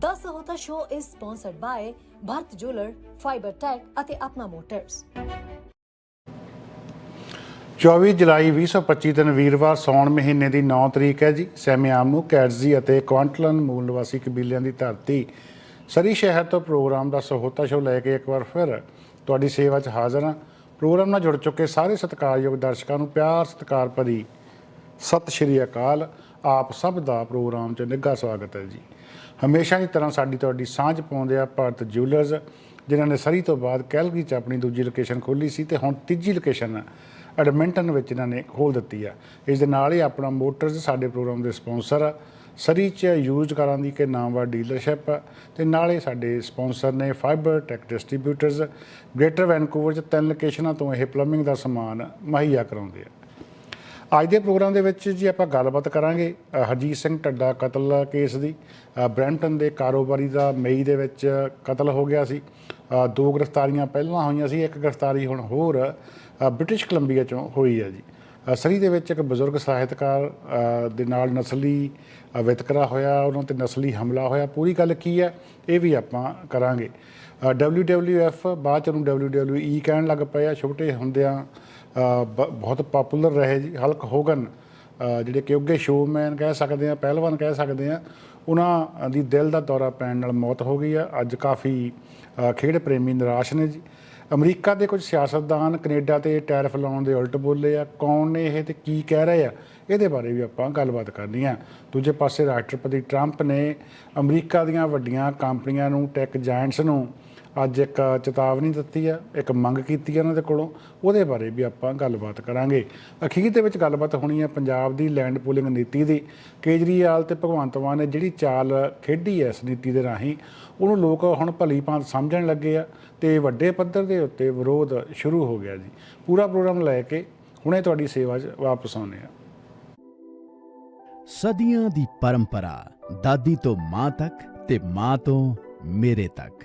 The Sahota Show is sponsored by Bharat Jeweler, Fiber Tech ਅਤੇ Apna motors 24 ਜੁਲਾਈ 2025 ਦਿਨ ਵੀਰਵਾਰ ਸੌਣ ਮਹੀਨੇ ਦੀ 9 ਤਰੀਕ ਹੈ ਜੀ। ਸੈਮਿਆਮੂ ਕੈਟਜ਼ੀ ਅਤੇ ਕੁਆਂਟਲਨ ਮੂਲ ਨਿਵਾਸੀ ਕਬੀਲਿਆਂ ਦੀ ਧਰਤੀ। ਸਰੀ ਸ਼ਹਿਰ ਤੋਂ ਪ੍ਰੋਗਰਾਮ ਦਾ ਸਹੋਤਾ ਸ਼ੋ ਲੈ ਕੇ ਇੱਕ ਵਾਰ ਫਿਰ ਤੁਹਾਡੀ ਸੇਵਾ 'ਚ ਹਾਜ਼ਰ ਹਾਂ। ਪ੍ਰੋਗਰਾਮ ਨਾਲ ਜੁੜ ਚੁੱਕੇ ਸਾਰੇ ਸਤਿਕਾਰਯੋਗ ਦਰਸ਼ਕਾਂ ਨੂੰ ਪਿਆਰ ਸਤਿਕਾਰ ਭਰੀ ਸਤਿ ਸ਼੍ਰੀ ਅਕਾਲ। ਆਪ ਸਭ ਦਾ ਪ੍ਰੋਗਰਾਮ 'ਚ ਨਿੱਘਾ ਸਵਾਗਤ ਹੈ ਜੀ। ਹਮੇਸ਼ਾ ਦੀ ਤਰ੍ਹਾਂ ਸਾਡੀ ਤੁਹਾਡੀ ਸਾਂਝ ਪਾਉਂਦੇ ਆ ਭਾਰਤ ਜਿਊਲਰਸ ਜਿਨ੍ਹਾਂ ਨੇ ਸਰੀ ਤੋਂ ਬਾਅਦ ਕੈਲਗਰੀ 'ਚ ਆਪਣੀ ਦੂਜੀ ਲੋਕੇਸ਼ਨ ਖੋਲੀ ਸੀ ਤੇ ਹੁਣ ਤੀਜੀ ਲੋਕੇਸ਼ਨ ਐਡਮਿੰਟਨ ਵਿੱਚ ਇਹਨਾਂ ਨੇ ਖੋਲ ਦਿੱਤੀ ਆ। ਇਸ ਦੇ ਨਾਲ ਹੀ ਆਪਣਾ ਮੋਟਰਸ ਸਾਡੇ ਪ੍ਰੋਗਰਾਮ ਦੇ ਸਪਾਂਸਰ ਆ। ਸਰੀ 'ਚ ਯੂਜ਼ ਕਰਾਂ ਦੀ ਕਿ ਨਾਮਵਰ ਡੀਲਰਸ਼ਿਪ ਆ ਤੇ ਨਾਲੇ ਸਾਡੇ ਸਪਾਂਸਰ ਨੇ Fiber Tech distributors Greater Vancouver 'ਚ ਤਿੰਨ ਲੋਕੇਸ਼ਨਾਂ ਤੋਂ ਇਹ ਪਲੰਬਿੰਗ ਦਾ ਸਮਾਨ ਮੁਹੱਈਆ ਕਰਾਉਂਦੇ ਆ। ਅੱਜ ਦੇ ਪ੍ਰੋਗਰਾਮ ਦੇ ਵਿੱਚ ਜੀ ਆਪਾਂ ਗੱਲਬਾਤ ਕਰਾਂਗੇ ਹਰਜੀਤ ਸਿੰਘ ਟੱਡਾ ਕਤਲ ਕੇਸ ਦੀ ਅ, ਬ੍ਰੈਂਟਨ ਦੇ ਕਾਰੋਬਾਰੀ ਦਾ ਮਈ ਦੇ ਵਿੱਚ ਕਤਲ ਹੋ ਗਿਆ ਸੀ। ਦੋ ਗ੍ਰਿਫਤਾਰੀਆਂ ਪਹਿਲਾਂ ਹੋਈਆਂ ਸੀ ਇੱਕ ਗ੍ਰਿਫਤਾਰੀ ਹੁਣ ਹੋਰ ਬ੍ਰਿਟਿਸ਼ ਕੋਲੰਬੀਆ ਚੋਂ ਹੋਈ ਹੈ ਜੀ। ਅ, ਸਰੀ ਦੇ ਵਿੱਚ ਇੱਕ ਬਜ਼ੁਰਗ ਸਾਹਿਤਕਾਰ ਦੇ ਨਾਲ ਨਸਲੀ ਵਿਤਕਰਾ ਹੋਇਆ ਉਹਨਾਂ ਤੇ ਨਸਲੀ ਹਮਲਾ ਹੋਇਆ। ਪੂਰੀ ਗੱਲ ਕੀ ਹੈ ਇਹ ਵੀ ਆਪਾਂ ਕਰਾਂਗੇ। ਅ, WWF ਬਾਅਦ ਚ ਉਹਨੂੰ WWE ਕਹਿਣ ਲੱਗ ਪਏ ਆ ਛੋਟੇ ਹੁੰਦਿਆਂ ਬਹੁਤ ਪਪੂਲਰ ਰਹੇ ਜੀ, ਹਲਕ ਹੋਗਨ ਜਿਹੜੇ ਕਿ ਉੱਗੇ ਸ਼ੋਮੈਨ ਕਹਿ ਸਕਦੇ ਆ, ਪਹਿਲਵਾਨ ਕਹਿ ਸਕਦੇ ਆ, ਉਹਨਾਂ ਦੀ ਦਿਲ ਦਾ ਦੌਰਾ ਪੈਣ ਨਾਲ ਮੌਤ ਹੋ ਗਈ ਆ। ਅੱਜ ਕਾਫੀ ਖੇਡ ਪ੍ਰੇਮੀ ਨਿਰਾਸ਼ ਨੇ ਜੀ। ਅਮਰੀਕਾ ਦੇ ਕੁਝ ਸਿਆਸਤਦਾਨ ਕੈਨੇਡਾ ਤੇ ਟੈਰਿਫ ਲਾਉਣ ਦੇ ਉਲਟ ਬੋਲੇ ਆ। ਕੌਣ ਨੇ ਇਹ ਤੇ ਕੀ ਕਹਿ ਰਹੇ ਆ? ਇਹਦੇ ਬਾਰੇ ਵੀ ਆਪਾਂ ਗੱਲਬਾਤ ਕਰਨੀ ਆ। ਦੂਜੇ ਪਾਸੇ ਰਾਸ਼ਟਰਪਤੀ ਟਰੰਪ ਨੇ ਅਮਰੀਕਾ ਦੀਆਂ ਵੱਡੀਆਂ ਕੰਪਨੀਆਂ ਨੂੰ, ਟੈਕ ਜਾਇੰਟਸ ਨੂੰ ਅੱਜ ਇੱਕ ਚੇਤਾਵਨੀ ਦਿੱਤੀ ਆ, ਇੱਕ ਮੰਗ ਕੀਤੀ ਆ ਉਹਨਾਂ ਦੇ ਕੋਲੋਂ, ਉਹਦੇ ਬਾਰੇ ਵੀ ਆਪਾਂ ਗੱਲਬਾਤ ਕਰਾਂਗੇ। ਅਖੀਰ ਦੇ ਵਿੱਚ ਗੱਲਬਾਤ ਹੋਣੀ ਆ ਪੰਜਾਬ ਦੀ ਲੈਂਡ ਪੂਲਿੰਗ ਨੀਤੀ ਦੀ, ਕੇਜਰੀਵਾਲ ਤੇ ਭਗਵੰਤ ਮਾਨ ਨੇ ਜਿਹੜੀ ਚਾਲ ਖੇਡੀ ਐ ਇਸ ਨੀਤੀ ਦੇ ਰਾਹੀਂ, ਉਹਨੂੰ ਲੋਕ ਹੁਣ ਭਲੀ ਭਾਂਤ ਸਮਝਣ ਲੱਗੇ ਆ ਤੇ ਵੱਡੇ ਪੱਧਰ ਦੇ ਉੱਤੇ ਵਿਰੋਧ ਸ਼ੁਰੂ ਹੋ ਗਿਆ ਜੀ। ਪੂਰਾ ਪ੍ਰੋਗਰਾਮ ਲੈ ਕੇ ਹੁਣੇ ਤੁਹਾਡੀ ਸੇਵਾ 'ਚ ਵਾਪਸ ਆਉਂਦੇ ਆ ਸਦੀਆਂ ਦੀ ਪਰੰਪਰਾ, ਦਾਦੀ ਤੋਂ ਮਾਂ ਤੱਕ ਤੇ ਮਾਂ ਤੋਂ ਮੇਰੇ ਤੱਕ।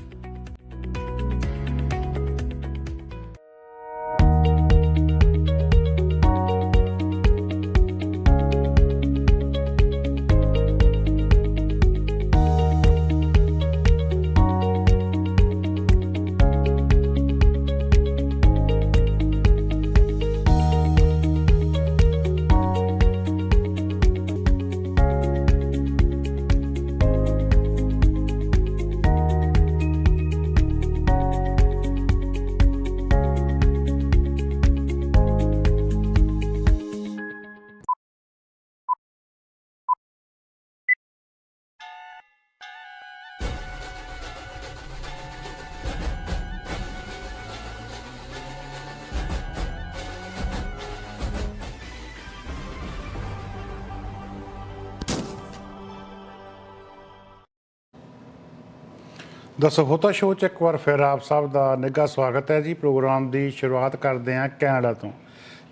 ਦੱਸੋ ਹੋਤਾ ਸ਼ੋਅ 'ਚ ਇੱਕ ਵਾਰ ਫਿਰ ਆਪ ਸਭ ਦਾ ਨਿੱਘਾ ਸਵਾਗਤ ਹੈ ਜੀ। ਪ੍ਰੋਗਰਾਮ ਦੀ ਸ਼ੁਰੂਆਤ ਕਰਦੇ ਹਾਂ ਕੈਨੇਡਾ ਤੋਂ।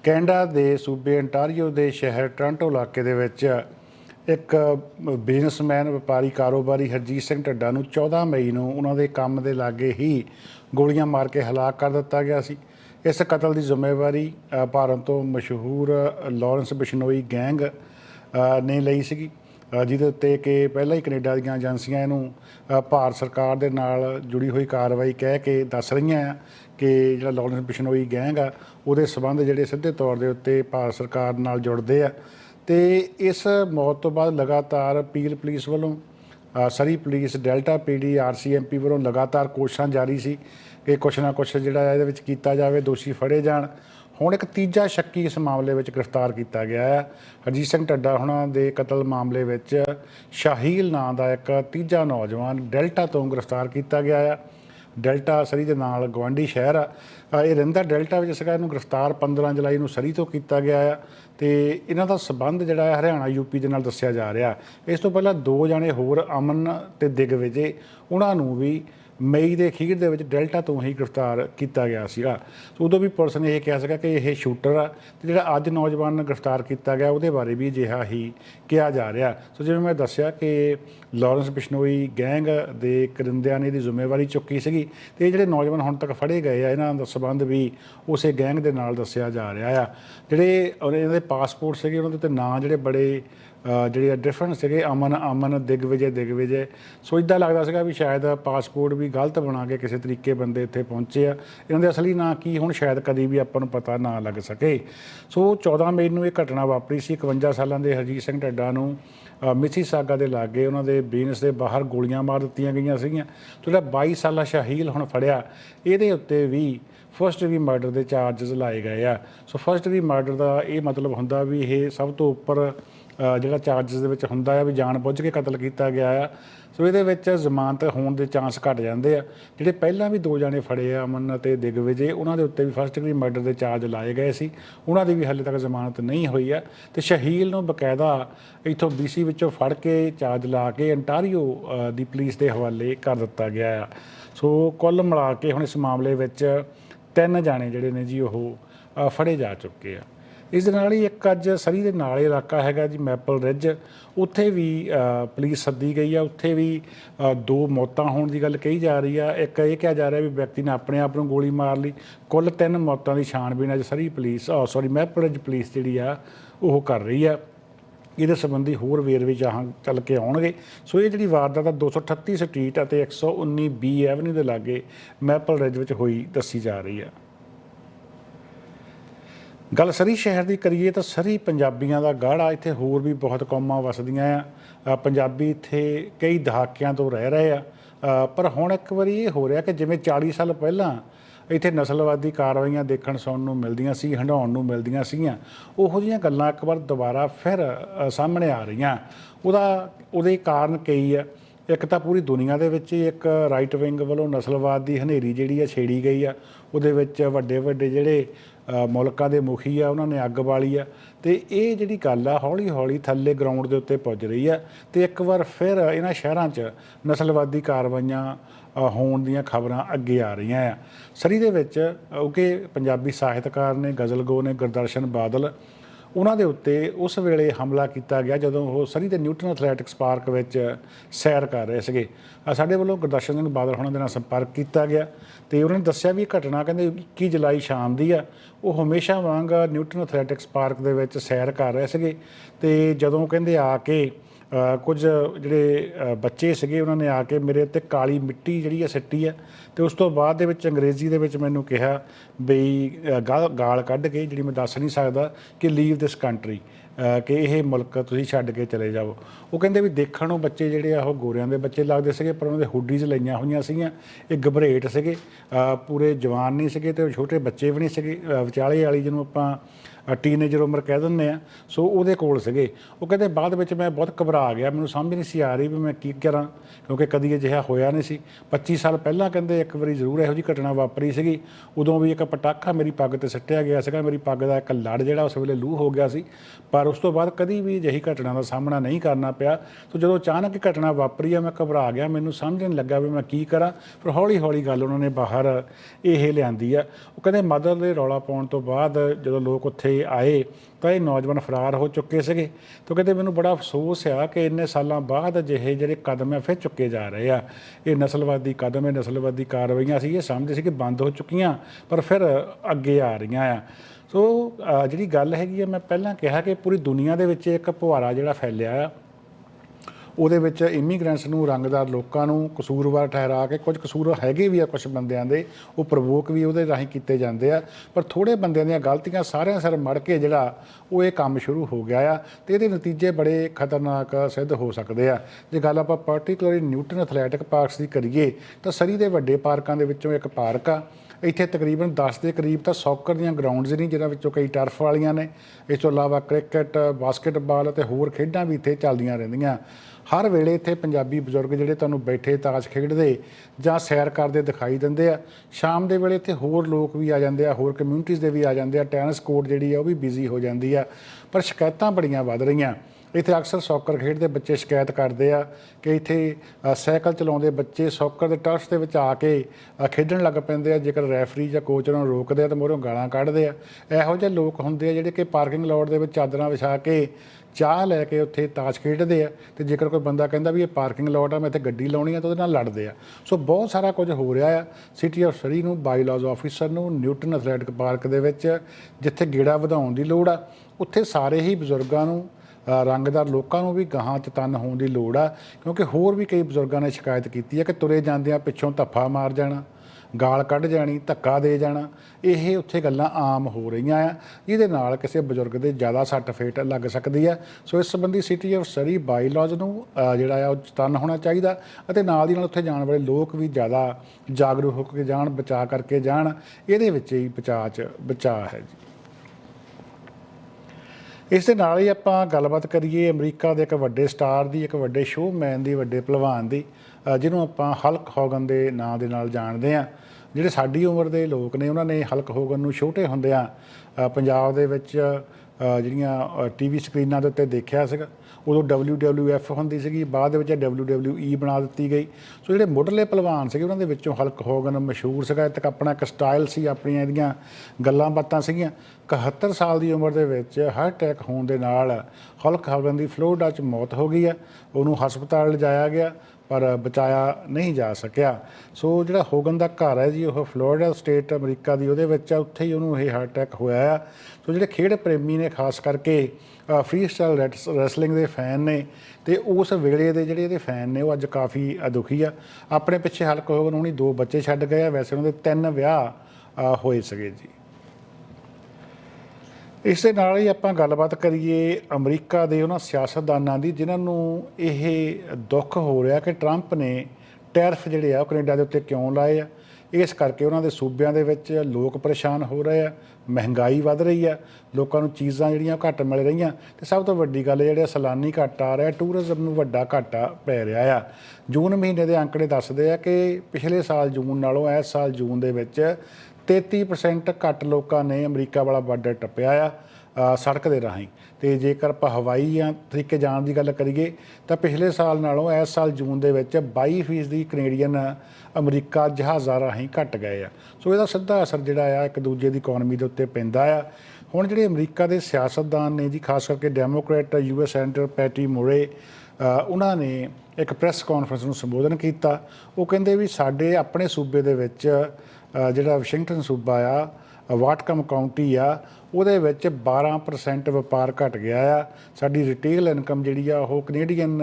ਕੈਨੇਡਾ ਦੇ ਸੂਬੇ ਅੰਟਾਰੀਓ ਦੇ ਸ਼ਹਿਰ ਟੋਰਾਂਟੋ ਇਲਾਕੇ ਦੇ ਵਿੱਚ ਇੱਕ ਬਿਜ਼ਨਸਮੈਨ, ਵਪਾਰੀ, ਕਾਰੋਬਾਰੀ ਹਰਜੀਤ ਸਿੰਘ ਢੱਡਾ ਨੂੰ 14 ਮਈ ਨੂੰ ਉਹਨਾਂ ਦੇ ਕੰਮ ਦੇ ਲਾਗੇ ਹੀ ਗੋਲੀਆਂ ਮਾਰ ਕੇ ਹਲਾਕ ਕਰ ਦਿੱਤਾ ਗਿਆ ਸੀ। ਇਸ ਕਤਲ ਦੀ ਜ਼ਿੰਮੇਵਾਰੀ ਭਾਰਤ ਤੋਂ ਮਸ਼ਹੂਰ ਲਾਰੈਂਸ ਬਿਸ਼ਨੋਈ ਗੈਂਗ ਨੇ ਲਈ ਸੀਗੀ। ਜਿਹਦੇ ਉੱਤੇ ਕਿ ਪਹਿਲਾਂ ਹੀ ਕੈਨੇਡਾ ਦੀਆਂ ਏਜੰਸੀਆਂ ਇਹਨੂੰ ਭਾਰਤ ਸਰਕਾਰ ਦੇ ਨਾਲ ਜੁੜੀ ਹੋਈ ਕਾਰਵਾਈ ਕਹਿ ਕੇ ਦੱਸ ਰਹੀਆਂ ਆ ਕਿ ਜਿਹੜਾ ਲਾਰੈਂਸ ਬਿਸ਼ਨੋਈ ਗੈਂਗ ਆ, ਉਹਦੇ ਸਬੰਧ ਜਿਹੜੇ ਸਿੱਧੇ ਤੌਰ ਦੇ ਉੱਤੇ ਭਾਰਤ ਸਰਕਾਰ ਨਾਲ ਜੁੜਦੇ ਆ। ਤੇ ਇਸ ਮੌਤ ਤੋਂ ਬਾਅਦ ਲਗਾਤਾਰ ਪੀਲ ਪੁਲਿਸ ਵੱਲੋਂ Surrey police, Delta PD RCMP ਵੱਲੋਂ ਲਗਾਤਾਰ ਕੋਸ਼ਿਸ਼ਾਂ ਜਾਰੀ ਸੀ ਕਿ ਕੁਛ ਨਾ ਕੁਛ ਜਿਹੜਾ ਇਹਦੇ ਵਿੱਚ ਕੀਤਾ ਜਾਵੇ, ਦੋਸ਼ੀ ਫੜੇ ਜਾਣ। ਹੁਣ ਇੱਕ ਤੀਜਾ ਸ਼ੱਕੀ ਇਸ ਮਾਮਲੇ ਵਿੱਚ ਗ੍ਰਿਫਤਾਰ ਕੀਤਾ ਗਿਆ ਹੈ। ਹਰਜੀਤ ਸਿੰਘ ਟੱਡਾ ਹੁਣਾਂ ਦੇ ਕਤਲ ਮਾਮਲੇ ਵਿੱਚ ਸ਼ਾਹੀਲ ਨਾਂ ਦਾ ਇੱਕ ਤੀਜਾ ਨੌਜਵਾਨ ਡੈਲਟਾ ਤੋਂ ਗ੍ਰਿਫਤਾਰ ਕੀਤਾ ਗਿਆ ਹੈ ਡੈਲਟਾ ਸਰੀ ਦੇ ਨਾਲ ਗਵਾਂਡੀ ਸ਼ਹਿਰ ਆ। ਇਹ ਰਹਿੰਦਾ ਡੈਲਟਾ ਵਿੱਚ ਸੀਗਾ ਇਹਨੂੰ ਗ੍ਰਿਫਤਾਰ 15 ਜੁਲਾਈ ਨੂੰ ਸਰੀ ਤੋਂ ਕੀਤਾ ਗਿਆ ਆ ਤੇ ਇਹਨਾਂ ਦਾ ਸਬੰਧ ਜਿਹੜਾ ਹੈ ਹਰਿਆਣਾ ਯੂਪੀ ਦੇ ਨਾਲ ਦੱਸਿਆ ਜਾ ਰਿਹਾ। ਇਸ ਤੋਂ ਪਹਿਲਾਂ ਦੋ ਜਣੇ ਹੋਰ ਅਮਨ ਤੇ ਦਿਗਵਿਜੇ, ਉਹਨਾਂ ਨੂੰ ਵੀ ਮਈ ਦੇ ਅਖੀਰ ਦੇ ਵਿੱਚ ਡੈਲਟਾ ਤੋਂ ਹੀ ਗ੍ਰਿਫਤਾਰ ਕੀਤਾ ਗਿਆ ਸੀਗਾ। ਸੋ ਉਦੋਂ ਵੀ ਪੁਲਿਸ ਨੇ ਇਹ ਕਿਹਾ ਸੀਗਾ ਕਿ ਇਹ ਸ਼ੂਟਰ ਆ ਤੇ ਜਿਹੜਾ ਅੱਜ ਨੌਜਵਾਨ ਗ੍ਰਿਫਤਾਰ ਕੀਤਾ ਗਿਆ, ਉਹਦੇ ਬਾਰੇ ਵੀ ਅਜਿਹਾ ਹੀ ਕਿਹਾ ਜਾ ਰਿਹਾ। ਸੋ ਜਿਵੇਂ ਮੈਂ ਦੱਸਿਆ ਕਿ ਲਾਰੈਂਸ ਬਿਸ਼ਨੋਈ ਗੈਂਗ ਦੇ ਕਰਿੰਦਿਆਂ ਨੇ ਇਹਦੀ ਜ਼ਿੰਮੇਵਾਰੀ ਚੁੱਕੀ ਸੀਗੀ ਤੇ ਇਹ ਜਿਹੜੇ ਨੌਜਵਾਨ ਹੁਣ ਤੱਕ ਫੜੇ ਗਏ ਆ, ਇਹਨਾਂ ਦਾ ਸਬੰਧ ਵੀ ਉਸੇ ਗੈਂਗ ਦੇ ਨਾਲ ਦੱਸਿਆ ਜਾ ਰਿਹਾ ਆ। ਜਿਹੜੇ ਔਰ ਇਹਨਾਂ ਦੇ ਪਾਸਪੋਰਟ ਸੀਗੇ, ਉਹਨਾਂ ਦੇ ਉੱਤੇ ਨਾਂ ਜਿਹੜੇ ਬੜੇ ਜਿਹੜੇ ਡਿਫਰੈਂਟ ਸੀਗੇ ਅਮਨ ਅਮਨ ਦਿਗਵਿਜੇ ਦਿਗਵਿਜੇ। ਸੋ ਇਦਾਂ ਲੱਗਦਾ ਸੀਗਾ ਵੀ ਸ਼ਾਇਦ ਪਾਸਪੋਰਟ ਵੀ ਗਲਤ ਬਣਾ ਕੇ ਕਿਸੇ ਤਰੀਕੇ ਬੰਦੇ ਇੱਥੇ ਪਹੁੰਚੇ ਆ। ਇਹਨਾਂ ਦੇ ਅਸਲੀ ਨਾਂ ਕੀ ਹੁਣ ਸ਼ਾਇਦ ਕਦੀ ਵੀ ਆਪਾਂ ਨੂੰ ਪਤਾ ਨਾ ਲੱਗ ਸਕੇ। ਸੋ 14 ਮਈ ਨੂੰ ਇਹ ਘਟਨਾ ਵਾਪਰੀ ਸੀ 51 ਸਾਲਾਂ ਦੇ ਹਰਜੀਤ ਸਿੰਘ ਢੱਡਾ ਨੂੰ। ਅ, ਸਾਗਾ ਦੇ ਲਾਗੇ ਉਹਨਾਂ ਦੇ ਬੀਨਸ ਦੇ ਬਾਹਰ ਗੋਲੀਆਂ ਮਾਰ ਦਿੱਤੀਆਂ ਗਈਆਂ ਸੀਗੀਆਂ। ਸੋ ਜਿਹੜਾ 22 ਸਾਲਾ ਸ਼ਾਹੀਲ ਹੁਣ ਫੜਿਆ ਇਹਦੇ ਉੱਤੇ ਵੀ ਫਰਸਟ ਡਿਗਰੀ ਮਰਡਰ ਦੇ ਚਾਰजेस ਲਾਏ ਗਏ ਆ। ਸੋ ਫਰਸਟ ਡਿਗਰੀ ਮਰਡਰ ਦਾ ਇਹ ਮਤਲਬ ਹੁੰਦਾ ਵੀ ਇਹ ਸਭ ਤੋਂ ਉੱਪਰ ਜਿਹੜਾ ਚਾਰजेस ਦੇ ਵਿੱਚ ਹੁੰਦਾ ਆ ਵੀ ਜਾਣ ਬੁੱਝ ਕੇ ਕਤਲ ਕੀਤਾ ਗਿਆ ਆ। ਸੋ ਇਹਦੇ ਵਿੱਚ ਜ਼ਮਾਨਤ ਹੋਣ ਦੇ ਚਾਂਸ ਘਟ ਜਾਂਦੇ ਆ। ਜਿਹੜੇ ਪਹਿਲਾਂ ਵੀ ਦੋ ਜਾਣੇ ਫੜੇ ਆ, ਅਮਨ ਅਤੇ ਦਿਗਵਿਜੇ, ਉਹਨਾਂ ਦੇ ਉੱਤੇ ਵੀ ਫਸਟ ਡਿਗਰੀ ਮਰਡਰ ਦੇ ਚਾਰਜ ਲਾਏ ਗਏ ਸੀ। ਉਹਨਾਂ ਦੀ ਵੀ ਹਾਲੇ ਤੱਕ ਜ਼ਮਾਨਤ ਨਹੀਂ ਹੋਈ ਆ। ਤੇ ਸ਼ਹੀਲ ਨੂੰ ਬਕਾਇਦਾ ਇਥੋਂ ਬੀਸੀ ਵਿੱਚੋਂ ਫੜ ਕੇ ਚਾਰਜ ਲਾ ਕੇ ਅੰਟਾਰੀਓ ਦੀ ਪੁਲਿਸ ਦੇ ਹਵਾਲੇ ਕਰ ਦਿੱਤਾ ਗਿਆ ਆ। ਸੋ ਕੁੱਲ ਮਿਲਾ ਕੇ ਹੁਣ ਇਸ ਮਾਮਲੇ ਵਿੱਚ ਤਿੰਨ ਜਾਣੇ ਜਿਹੜੇ ਨੇ ਜੀ ਉਹ ਫੜੇ ਜਾ ਚੁੱਕੇ ਆ। ਇਸ ਦੇ ਨਾਲ ਹੀ ਇੱਕ ਅੱਜ ਸਰੀ ਦੇ ਨਾਲ ਇਲਾਕਾ ਹੈਗਾ ਜੀ, ਮੈਪਲ ਰਿਜ। ਉੱਥੇ ਵੀ ਪੁਲਿਸ ਸੱਦੀ ਗਈ ਆ। ਉੱਥੇ ਵੀ ਦੋ ਮੌਤਾਂ ਹੋਣ ਦੀ ਗੱਲ ਕਹੀ ਜਾ ਰਹੀ ਆ। ਇੱਕ ਇਹ ਕਿਹਾ ਜਾ ਰਿਹਾ ਵੀ ਵਿਅਕਤੀ ਨੇ ਆਪਣੇ ਆਪ ਨੂੰ ਗੋਲੀ ਮਾਰ ਲਈ। ਕੁੱਲ ਤਿੰਨ ਮੌਤਾਂ ਦੀ ਛਾਣਬੀਨ ਅੱਜ Surrey police sorry Maple Ridge police ਜਿਹੜੀ ਆ, ਉਹ ਕਰ ਰਹੀ ਆ। ਇਹਦੇ ਸੰਬੰਧੀ ਹੋਰ ਵੇਰਵੇ ਜਹਾਂ ਚੱਲ ਕੇ ਆਉਣਗੇ। ਸੋ ਇਹ ਜਿਹੜੀ ਵਾਰਦਾਤ ਆ 238 ਸਟਰੀਟ ਅਤੇ 119 ਬੀ ਐਵਨਿਊ ਦੇ ਲਾਗੇ ਮੈਪਲ ਰਿਜ ਵਿੱਚ ਹੋਈ ਦੱਸੀ ਜਾ ਰਹੀ ਆ। ਗੱਲ ਸਰੀ ਸ਼ਹਿਰ ਦੀ ਕਰੀਏ ਤਾਂ ਸਰੀ ਪੰਜਾਬੀਆਂ ਦਾ ਗਾੜਾ, ਇੱਥੇ ਹੋਰ ਵੀ ਬਹੁਤ ਕੌਮਾਂ ਵਸਦੀਆਂ ਆ। ਪੰਜਾਬੀ ਇੱਥੇ ਕਈ ਦਹਾਕਿਆਂ ਤੋਂ ਰਹਿ ਰਹੇ ਆ। ਪਰ ਹੁਣ ਇੱਕ ਵਾਰੀ ਇਹ ਹੋ ਰਿਹਾ ਕਿ ਜਿਵੇਂ 40 ਸਾਲ ਪਹਿਲਾਂ ਇੱਥੇ ਨਸਲਵਾਦੀ ਕਾਰਵਾਈਆਂ ਦੇਖਣ, ਸੁਣਨ ਨੂੰ ਮਿਲਦੀਆਂ ਸੀ ਹੰਡਾਉਣ ਨੂੰ ਮਿਲਦੀਆਂ ਸੀਗੀਆਂ। ਉਹੋ ਜਿਹੀਆਂ ਗੱਲਾਂ ਇੱਕ ਵਾਰ ਦੁਬਾਰਾ ਫਿਰ ਸਾਹਮਣੇ ਆ ਰਹੀਆਂ। ਉਹਦਾ, ਉਹਦੇ ਕਾਰਨ ਕਈ ਆ। ਇੱਕ ਤਾਂ ਪੂਰੀ ਦੁਨੀਆ ਦੇ ਵਿੱਚ ਹੀ ਇੱਕ ਰਾਈਟ ਵਿੰਗ ਵੱਲੋਂ ਨਸਲਵਾਦ ਦੀ ਹਨੇਰੀ ਜਿਹੜੀ ਆ ਛੇੜੀ ਗਈ ਆ। ਉਹਦੇ ਵਿੱਚ ਵੱਡੇ ਵੱਡੇ ਜਿਹੜੇ ਮੁਲਕਾਂ ਦੇ ਮੁਖੀ ਆ, ਉਹਨਾਂ ਨੇ ਅੱਗ ਬਾਲੀ ਆ। ਤੇ ਇਹ ਜਿਹੜੀ ਗੱਲ ਆ ਹੌਲੀ ਹੌਲੀ ਥੱਲੇ ਗਰਾਊਂਡ ਦੇ ਉੱਤੇ ਪੁੱਜ ਰਹੀ ਆ। ਤੇ ਇੱਕ ਵਾਰ ਫਿਰ ਇਹਨਾਂ ਸ਼ਹਿਰਾਂ 'ਚ ਨਸਲਵਾਦੀ ਕਾਰਵਾਈਆਂ ਹੋਣ ਦੀਆਂ ਖਬਰਾਂ ਅੱਗੇ ਆ ਰਹੀਆਂ ਆ। ਸਰੀ ਦੇ ਵਿੱਚ ਉਹ ਕਿ ਪੰਜਾਬੀ ਸਾਹਿਤਕਾਰ ਨੇ ਗਜ਼ਲਗੋ ਨੇ, ਗੁਰਦਰਸ਼ਨ ਬਾਦਲ ਉਹਨਾਂ ਦੇ ਉੱਤੇ ਉਸ ਵੇਲੇ ਹਮਲਾ ਕੀਤਾ ਗਿਆ ਜਦੋਂ ਉਹ ਸਰੀ ਦੇ ਨਿਊਟਨ ਐਥਲੈਟਿਕਸ ਪਾਰਕ ਵਿੱਚ ਸੈਰ ਕਰ ਰਹੇ ਸੀਗੇ। ਸਾਡੇ ਵੱਲੋਂ ਗੁਰਦਰਸ਼ਨ ਸਿੰਘ ਬਾਦਲ ਹੋਣਾ ਦੇ ਨਾਲ ਸੰਪਰਕ ਕੀਤਾ ਗਿਆ ਤੇ ਉਹਨਾਂ ਨੇ ਦੱਸਿਆ ਵੀ ਇਹ ਘਟਨਾ ਕਹਿੰਦੇ 21 ਜੁਲਾਈ ਸ਼ਾਮ ਦੀ ਆ। ਉਹ ਹਮੇਸ਼ਾ ਵਾਂਗ ਨਿਊਟਨ ਐਥਲੈਟਿਕਸ ਪਾਰਕ ਦੇ ਵਿੱਚ ਸੈਰ ਕਰ ਰਹੇ ਸੀਗੇ ਤੇ ਜਦੋਂ ਕਹਿੰਦੇ ਆ ਕੇ ਕੁਝ ਜਿਹੜੇ ਬੱਚੇ ਸੀਗੇ ਉਹਨਾਂ ਨੇ ਆ ਕੇ ਮੇਰੇ ਤੇ ਕਾਲੀ ਮਿੱਟੀ ਜਿਹੜੀ ਆ ਸਿੱਟੀ ਹੈ ਤੇ ਉਸ ਤੋਂ ਬਾਅਦ ਦੇ ਵਿੱਚ ਅੰਗਰੇਜ਼ੀ ਦੇ ਵਿੱਚ ਮੈਨੂੰ ਕਿਹਾ ਬਈ ਗਾਲ ਗਾਲ ਕੱਢ ਕੇ ਜਿਹੜੀ ਮੈਂ ਦੱਸ ਨਹੀਂ ਸਕਦਾ ਕਿ ਲੀਵ ਦਿਸ ਕੰਟਰੀ ਕਿ ਇਹ ਮੁਲਕ ਤੁਸੀਂ ਛੱਡ ਕੇ ਚਲੇ ਜਾਓ ਉਹ ਕਹਿੰਦੇ ਵੀ ਦੇਖਣ ਨੂੰ ਬੱਚੇ ਜਿਹੜੇ ਆ, ਉਹ ਗੋਰਿਆਂ ਦੇ ਬੱਚੇ ਲੱਗਦੇ ਸੀਗੇ, ਪਰ ਉਹਨਾਂ ਦੇ ਹੁੱਡੀਜ਼ ਲਈਆਂ ਹੋਈਆਂ ਸੀਗੀਆਂ, ਇਹ ਗਬਰੇਟ ਸੀਗੇ ਪੂਰੇ ਜਵਾਨ ਨਹੀਂ ਸੀਗੇ ਤੇ ਛੋਟੇ ਬੱਚੇ ਵੀ ਨਹੀਂ ਸੀਗੇ ਵਿਚਾਲੇ ਵਾਲੀ ਜਿਹਨੂੰ ਆਪਾਂ ਟੀਨੇਜਰ ਉਮਰ ਕਹਿ ਦਿੰਦੇ ਆ। ਸੋ ਉਹਦੇ ਕੋਲ ਸੀਗੇ। ਉਹ ਕਹਿੰਦੇ ਬਾਅਦ ਵਿੱਚ ਮੈਂ ਬਹੁਤ ਘਬਰਾ ਗਿਆ। ਮੈਨੂੰ ਸਮਝ ਨਹੀਂ ਸੀ ਆ ਰਹੀ ਵੀ ਮੈਂ ਕੀ ਕਰਾਂ, ਕਿਉਂਕਿ ਕਦੀ ਅਜਿਹਾ ਹੋਇਆ ਨਹੀਂ ਸੀ। 25 ਸਾਲ ਪਹਿਲਾਂ ਕਹਿੰਦੇ ਇੱਕ ਵਾਰੀ ਜ਼ਰੂਰ ਇਹੋ ਜਿਹੀ ਘਟਨਾ ਵਾਪਰੀ ਸੀਗੀ। ਉਦੋਂ ਵੀ ਇੱਕ ਪਟਾਕਾ ਮੇਰੀ ਪੱਗ ਤੇ ਸੱਟਿਆ ਗਿਆ ਸੀਗਾ। ਮੇਰੀ ਪੱਗ ਦਾ ਇੱਕ ਲੜ ਜਿਹੜਾ ਉਸ ਵੇਲੇ ਲੂ ਹੋ ਗਿਆ ਸੀ। ਪਰ ਉਸ ਤੋਂ ਬਾਅਦ ਕਦੀ ਵੀ ਅਜਿਹੀ ਘਟਨਾ ਦਾ ਸਾਹਮਣਾ ਨਹੀਂ ਕਰਨਾ ਪਿਆ। ਸੋ ਜਦੋਂ ਅਚਾਨਕ ਘਟਨਾ ਵਾਪਰੀ ਆ, ਮੈਂ ਘਬਰਾ ਗਿਆ। ਮੈਨੂੰ ਸਮਝ ਨਹੀਂ ਲੱਗਾ ਵੀ ਮੈਂ ਕੀ ਕਰਾਂ। ਫਿਰ ਹੌਲੀ ਹੌਲੀ ਗੱਲ ਉਹਨਾਂ ਨੇ ਬਾਹਰ ਇਹ ਲਿਆਂਦੀ ਆ। ਉਹ ਕਹਿੰਦੇ ਮਦਰ ਦੇ ਰੌਲਾ ਪਾਉਣ ਤੋਂ ਬਾਅਦ ਜਦੋਂ ਲੋਕ ਉੱਥੇ ਆਏ ਤਾਂ ਇਹ ਨੌਜਵਾਨ ਫਰਾਰ ਹੋ ਚੁੱਕੇ ਸੀਗੇ ਤਾਂ ਕਹਿੰਦੇ ਮੈਨੂੰ ਬੜਾ ਅਫਸੋਸ ਆ ਕਿ ਇੰਨੇ ਸਾਲਾਂ ਬਾਅਦ ਅਜਿਹੇ ਜਿਹੜੇ ਕਦਮ ਆ, ਫਿਰ ਚੁੱਕੇ ਜਾ ਰਹੇ ਆ। ਇਹ ਨਸਲਵਾਦੀ ਕਦਮ ਹੈ ਨਸਲਵਾਦੀ ਕਾਰਵਾਈਆਂ ਸੀ, ਇਹ ਸਮਝਦੇ ਸੀ ਕਿ ਬੰਦ ਹੋ ਚੁੱਕੀਆਂ, ਪਰ ਫਿਰ ਅੱਗੇ ਆ ਰਹੀਆਂ ਆ। ਸੋ ਜਿਹੜੀ ਗੱਲ ਹੈਗੀ ਆ, ਮੈਂ ਪਹਿਲਾਂ ਕਿਹਾ ਕਿ ਪੂਰੀ ਦੁਨੀਆ ਦੇ ਵਿੱਚ ਇੱਕ ਪੁਹਾਰਾ ਜਿਹੜਾ ਫੈਲਿਆ ਆ ਉਹਦੇ ਵਿੱਚ ਇਮੀਗ੍ਰੈਂਟਸ ਨੂੰ, ਰੰਗਦਾਰ ਲੋਕਾਂ ਨੂੰ ਕਸੂਰਵਾਰ ਠਹਿਰਾ ਕੇ ਕੁਝ ਕਸੂਰ ਹੈਗੇ ਵੀ ਆ ਕੁਝ ਬੰਦਿਆਂ ਦੇ, ਉਹ ਪ੍ਰਵੋਕ ਵੀ ਉਹਦੇ ਰਾਹੀਂ ਕੀਤੇ ਜਾਂਦੇ ਆ। ਪਰ ਥੋੜੇ ਬੰਦਿਆਂ ਦੀਆਂ ਗਲਤੀਆਂ ਸਾਰਿਆਂ ਸਿਰ ਮੜ ਕੇ ਜਿਹੜਾ ਉਹ ਇਹ ਕੰਮ ਸ਼ੁਰੂ ਹੋ ਗਿਆ ਆ ਤੇ ਇਹਦੇ ਨਤੀਜੇ ਬੜੇ ਖਤਰਨਾਕ ਸਿੱਧ ਹੋ ਸਕਦੇ ਆ। ਜੇ ਗੱਲ ਆਪਾਂ ਪਾਰਟਿਕੂਲਰਲੀ ਨਿਊਟਨ ਐਥਲੈਟਿਕ ਪਾਰਕਸ ਦੀ ਕਰੀਏ, ਤਾਂ ਸਰੀ ਦੇ ਵੱਡੇ ਪਾਰਕਾਂ ਦੇ ਵਿੱਚੋਂ ਇੱਕ ਪਾਰਕ ਆ। ਇੱਥੇ ਤਕਰੀਬਨ 10 ਦੇ ਕਰੀਬ ਤਾਂ ਸੌਕਰ ਦੀਆਂ ਗਰਾਊਂਡਸ ਨੇ, ਜਿਹਨਾਂ ਵਿੱਚੋਂ ਕਈ ਟਰਫ ਵਾਲੀਆਂ ਨੇ। ਇਸ ਤੋਂ ਇਲਾਵਾ ਕ੍ਰਿਕਟ ਬਾਸਕਟਬਾਲ ਅਤੇ ਹੋਰ ਖੇਡਾਂ ਵੀ ਇੱਥੇ ਚੱਲਦੀਆਂ ਰਹਿੰਦੀਆਂ। ਹਰ ਵੇਲੇ ਇੱਥੇ ਪੰਜਾਬੀ ਬਜ਼ੁਰਗ ਜਿਹੜੇ ਤੁਹਾਨੂੰ ਬੈਠੇ, ਤਾਸ਼ ਖੇਡਦੇ ਜਾਂ ਸੈਰ ਕਰਦੇ ਦਿਖਾਈ ਦਿੰਦੇ ਆ। ਸ਼ਾਮ ਦੇ ਵੇਲੇ ਇੱਥੇ ਹੋਰ ਲੋਕ ਵੀ ਆ ਜਾਂਦੇ ਆ, ਹੋਰ ਕਮਿਊਨਿਟੀਜ਼ ਦੇ ਵੀ ਆ ਜਾਂਦੇ ਆ। ਟੈਨਿਸ ਕੋਰਟ ਜਿਹੜੀ ਆ, ਉਹ ਵੀ ਬਿਜ਼ੀ ਹੋ ਜਾਂਦੀ ਆ। ਪਰ ਸ਼ਿਕਾਇਤਾਂ ਬੜੀਆਂ ਵੱਧ ਰਹੀਆਂ। ਇੱਥੇ ਅਕਸਰ ਸੌਕਰ ਖੇਡਦੇ ਬੱਚੇ ਸ਼ਿਕਾਇਤ ਕਰਦੇ ਆ ਕਿ ਇੱਥੇ ਸਾਈਕਲ ਚਲਾਉਂਦੇ ਬੱਚੇ ਸੌਕਰ ਦੇ ਟਰਫ ਦੇ ਵਿੱਚ ਆ ਕੇ ਖੇਡਣ ਲੱਗ ਪੈਂਦੇ ਆ, ਜੇਕਰ ਰੈਫਰੀ ਜਾਂ ਕੋਚ ਉਹਨਾਂ ਨੂੰ ਰੋਕਦੇ ਆ ਤਾਂ ਮੋਰੋਂ ਗਾਲਾਂ ਕੱਢਦੇ ਆ। ਇਹੋ ਜਿਹੇ ਲੋਕ ਹੁੰਦੇ ਆ ਜਿਹੜੇ ਕਿ ਪਾਰਕਿੰਗ ਲੋਟ ਦੇ ਵਿੱਚ ਚਾਦਰਾਂ ਵਿਛਾ ਕੇ ਚਾਹ ਲੈ ਕੇ ਉੱਥੇ ਤਾਸ਼ ਖੇਡਦੇ ਆ ਤੇ ਜੇਕਰ ਕੋਈ ਬੰਦਾ ਕਹਿੰਦਾ ਵੀ ਇਹ ਪਾਰਕਿੰਗ ਲੋਟ ਆ, ਮੈਂ ਇੱਥੇ ਗੱਡੀ ਲਾਉਣੀ ਆ ਤਾਂ ਉਹਦੇ ਨਾਲ ਲੜਦੇ ਆ। ਸੋ ਬਹੁਤ ਸਾਰਾ ਕੁਝ ਹੋ ਰਿਹਾ ਆ। ਸਿਟੀ ਆਫ ਸਰੀ ਨੂੰ ਬਾਈਲਾਜ਼ ਆਫੀਸਰ ਨੂੰ ਨਿਊਟਨ ਐਥਲੈਟਿਕ ਪਾਰਕ ਦੇ ਵਿੱਚ, ਜਿੱਥੇ ਗੇੜਾ ਵਧਾਉਣ ਦੀ ਲੋੜ ਆ, ਉੱਥੇ ਸਾਰੇ ਹੀ ਬਜ਼ੁਰਗਾਂ ਨੂੰ ਰੰਗਦਾਰ ਲੋਕਾਂ ਨੂੰ ਵੀ ਗਾਹਾਂ ਚ ਤਨ ਹੋਣ ਦੀ ਲੋੜ ਆ, ਕਿਉਂਕਿ ਹੋਰ ਵੀ ਕਈ ਬਜ਼ੁਰਗਾਂ ਨੇ ਸ਼ਿਕਾਇਤ ਕੀਤੀ ਹੈ ਕਿ ਤੁਰੇ ਜਾਂਦਿਆਂ ਪਿੱਛੋਂ ਧੱਫਾ ਮਾਰ ਜਾਣਾ, ਗਾਲ ਕੱਢ ਜਾਣੀ, ਧੱਕਾ ਦੇ ਜਾਣਾ, ਇਹ ਉੱਥੇ ਗੱਲਾਂ ਆਮ ਹੋ ਰਹੀਆਂ ਆ, ਜਿਹਦੇ ਨਾਲ ਕਿਸੇ ਬਜ਼ੁਰਗ ਦੇ ਜ਼ਿਆਦਾ ਸੱਟ ਫੇਟ ਲੱਗ ਸਕਦੀ ਆ। ਸੋ ਇਸ ਸੰਬੰਧੀ ਸਿਟੀ ਆਫ ਸਰੀ ਬਾਈਲਾਜ਼ ਨੂੰ ਜਿਹੜਾ ਆ, ਉਹ ਚਤਨ ਹੋਣਾ ਚਾਹੀਦਾ ਅਤੇ ਨਾਲ ਦੀ ਨਾਲ ਉੱਥੇ ਜਾਣ ਵਾਲੇ ਲੋਕ ਵੀ ਜ਼ਿਆਦਾ ਜਾਗਰੂਕ ਹੋ ਕੇ ਜਾਣ ਬਚਾ ਕਰਕੇ ਜਾਣ, ਇਹਦੇ ਵਿੱਚ ਹੀ ਬਚਾਅ ਚ, ਬਚਾਅ ਹੈ ਜੀ। ਇਸ ਦੇ ਨਾਲ ਹੀ ਆਪਾਂ ਗੱਲਬਾਤ ਕਰੀਏ ਅਮਰੀਕਾ ਦੇ ਇੱਕ ਵੱਡੇ ਸਟਾਰ ਦੀ ਇੱਕ ਵੱਡੇ ਸ਼ੋਅਮੈਨ ਦੀ ਵੱਡੇ ਪਹਿਲਵਾਨ ਦੀ ਜਿਹਨੂੰ ਆਪਾਂ ਹਲਕ ਹੋਗਨ ਦੇ ਨਾਂ ਦੇ ਨਾਲ ਜਾਣਦੇ ਆ ਜਿਹੜੇ ਸਾਡੀ ਉਮਰ ਦੇ ਲੋਕ ਨੇ ਉਹਨਾਂ ਨੇ ਹਲਕ ਹੋਗਨ ਨੂੰ ਛੋਟੇ ਹੁੰਦਿਆਂ ਪੰਜਾਬ ਦੇ ਵਿੱਚ ਅ, ਜਿਹੜੀਆਂ ਟੀਵੀ ਸਕਰੀਨਾਂ ਦੇ ਉੱਤੇ ਦੇਖਿਆ ਸੀਗਾ। ਉਦੋਂ WWF ਹੁੰਦੀ ਸੀਗੀ ਬਾਅਦ ਦੇ ਵਿੱਚ WWE ਬਣਾ ਦਿੱਤੀ ਗਈ। ਸੋ ਜਿਹੜੇ ਮੁੱਢਲੇ ਪਹਿਲਵਾਨ ਸੀਗੇ ਉਹਨਾਂ ਦੇ ਵਿੱਚੋਂ ਹਲਕ ਹੋਗਨ ਮਸ਼ਹੂਰ ਸੀਗਾ। ਇੱਕ ਆਪਣਾ ਇੱਕ ਸਟਾਈਲ ਸੀ ਆਪਣੀਆਂ ਇਹਦੀਆਂ ਗੱਲਾਂ ਬਾਤਾਂ ਸੀਗੀਆਂ। 71 ਸਾਲ ਦੀ ਉਮਰ ਦੇ ਵਿੱਚ ਹਾਰਟ ਅਟੈਕ ਹੋਣ ਦੇ ਨਾਲ ਹਲਕ ਹੋਗਨ ਦੀ ਫਲੋਰੀਡਾ 'ਚ ਮੌਤ ਹੋ ਗਈ ਹੈ। ਉਹਨੂੰ ਹਸਪਤਾਲ ਲਿਜਾਇਆ ਗਿਆ, ਪਰ ਬਚਾਇਆ ਨਹੀਂ ਜਾ ਸਕਿਆ। ਸੋ ਜਿਹੜਾ ਹੋਗਨ ਦਾ ਘਰ ਹੈ ਜੀ, ਉਹ ਫਲੋਰੀਡਾ ਸਟੇਟ ਅਮਰੀਕਾ ਦੀ ਉਹਦੇ ਵਿੱਚ ਆ ਉੱਥੇ ਹੀ ਉਹਨੂੰ ਇਹ ਹਾਰਟ ਅਟੈਕ ਹੋਇਆ ਆ। ਸੋ ਜਿਹੜੇ ਖੇਡ ਪ੍ਰੇਮੀ ਨੇ, ਖਾਸ ਕਰਕੇ ਫ੍ਰੀ ਸਟਾਈਲ ਰੈਸਲਿੰਗ ਦੇ ਫੈਨ ਨੇ, ਤੇ ਉਸ ਵੇਲੇ ਦੇ ਜਿਹੜੇ ਇਹਦੇ ਫੈਨ ਨੇ, ਉਹ ਅੱਜ ਕਾਫੀ ਦੁਖੀ ਆ। ਆਪਣੇ ਪਿੱਛੇ ਹਲਕ ਹੋਗਨ, ਉਹਨੀ ਦੋ ਬੱਚੇ ਛੱਡ ਗਏ ਆ, ਵੈਸੇ ਉਹਨਾਂ ਦੇ ਤਿੰਨ ਵਿਆਹ ਹੋਏ ਸੀਗੇ ਜੀ। ਇਸ ਦੇ ਨਾਲ ਹੀ ਆਪਾਂ ਗੱਲਬਾਤ ਕਰੀਏ ਅਮਰੀਕਾ ਦੇ ਉਹਨਾਂ ਸਿਆਸਤਦਾਨਾਂ ਦੀ, ਜਿਨ੍ਹਾਂ ਨੂੰ ਇਹ ਦੁੱਖ ਹੋ ਰਿਹਾ ਕਿ ਟਰੰਪ ਨੇ ਟੈਰਫ ਜਿਹੜੇ ਆ ਉਹ ਕੈਨੇਡਾ ਦੇ ਉੱਤੇ ਕਿਉਂ ਲਾਏ ਆ? ਇਸ ਕਰਕੇ ਉਹਨਾਂ ਦੇ ਸੂਬਿਆਂ ਦੇ ਵਿੱਚ ਲੋਕ ਪਰੇਸ਼ਾਨ ਹੋ ਰਹੇ ਆ, ਮਹਿੰਗਾਈ ਵੱਧ ਰਹੀ ਆ, ਲੋਕਾਂ ਨੂੰ ਚੀਜ਼ਾਂ ਜਿਹੜੀਆਂ ਘੱਟ ਮਿਲ ਰਹੀਆਂ ਤੇ ਸਭ ਤੋਂ ਵੱਡੀ ਗੱਲ ਜਿਹੜਾ ਸਲਾਨੀ ਘੱਟ ਆ ਰਿਹਾ, ਟੂਰਿਜ਼ਮ ਨੂੰ ਵੱਡਾ ਘਾਟਾ ਪੈ ਰਿਹਾ ਆ। ਜੂਨ ਮਹੀਨੇ ਦੇ ਅੰਕੜੇ ਦੱਸਦੇ ਆ ਕਿ ਪਿਛਲੇ ਸਾਲ ਜੂਨ ਨਾਲੋਂ ਇਸ ਸਾਲ ਜੂਨ ਦੇ ਵਿੱਚ 33% ਘੱਟ ਲੋਕਾਂ ਨੇ ਅਮਰੀਕਾ ਵਾਲਾ ਬਾਰਡਰ ਟੱਪਿਆ ਆ ਸੜਕ ਦੇ ਰਾਹੀਂ। ਤੇ ਜੇਕਰ ਆਪਾਂ ਹਵਾਈ ਜਾਂ ਤਰੀਕੇ ਜਾਣ ਦੀ ਗੱਲ ਕਰੀਏ, ਤਾਂ ਪਿਛਲੇ ਸਾਲ ਨਾਲੋਂ ਇਸ ਸਾਲ ਜੂਨ ਦੇ ਵਿੱਚ 22% ਦੀ ਕੈਨੇਡੀਅਨ ਅਮਰੀਕਾ ਜਹਾਜ਼ਾਂ ਰਾਹੀਂ ਘਟ ਗਏ ਆ। ਸੋ ਇਹਦਾ ਸਿੱਧਾ ਅਸਰ ਜਿਹੜਾ ਆ, ਇੱਕ ਦੂਜੇ ਦੀ ਇਕਨੋਮੀ ਦੇ ਉੱਤੇ ਪੈਂਦਾ ਆ। ਹੁਣ ਜਿਹੜੇ ਅਮਰੀਕਾ ਦੇ ਸਿਆਸਤਦਾਨ ਨੇ ਜੀ, ਖਾਸ ਕਰਕੇ Democrat US senator Patty Murray ਉਹਨਾਂ ਨੇ ਇੱਕ ਪ੍ਰੈਸ ਕਾਨਫਰੰਸ ਨੂੰ ਸੰਬੋਧਨ ਕੀਤਾ। ਉਹ ਕਹਿੰਦੇ ਵੀ ਸਾਡੇ ਆਪਣੇ ਸੂਬੇ ਦੇ ਵਿੱਚ ਜਿਹੜਾ ਵਾਸ਼ਿੰਗਟਨ ਸੂਬਾ ਆ ਵਾਟਕਮ ਕਾਉਂਟੀ ਆ, ਉਹਦੇ ਵਿੱਚ 12% ਵਪਾਰ ਘਟ ਗਿਆ ਆ। ਸਾਡੀ ਰਿਟੇਲ ਇਨਕਮ ਜਿਹੜੀ ਆ, ਉਹ ਕੈਨੇਡੀਅਨ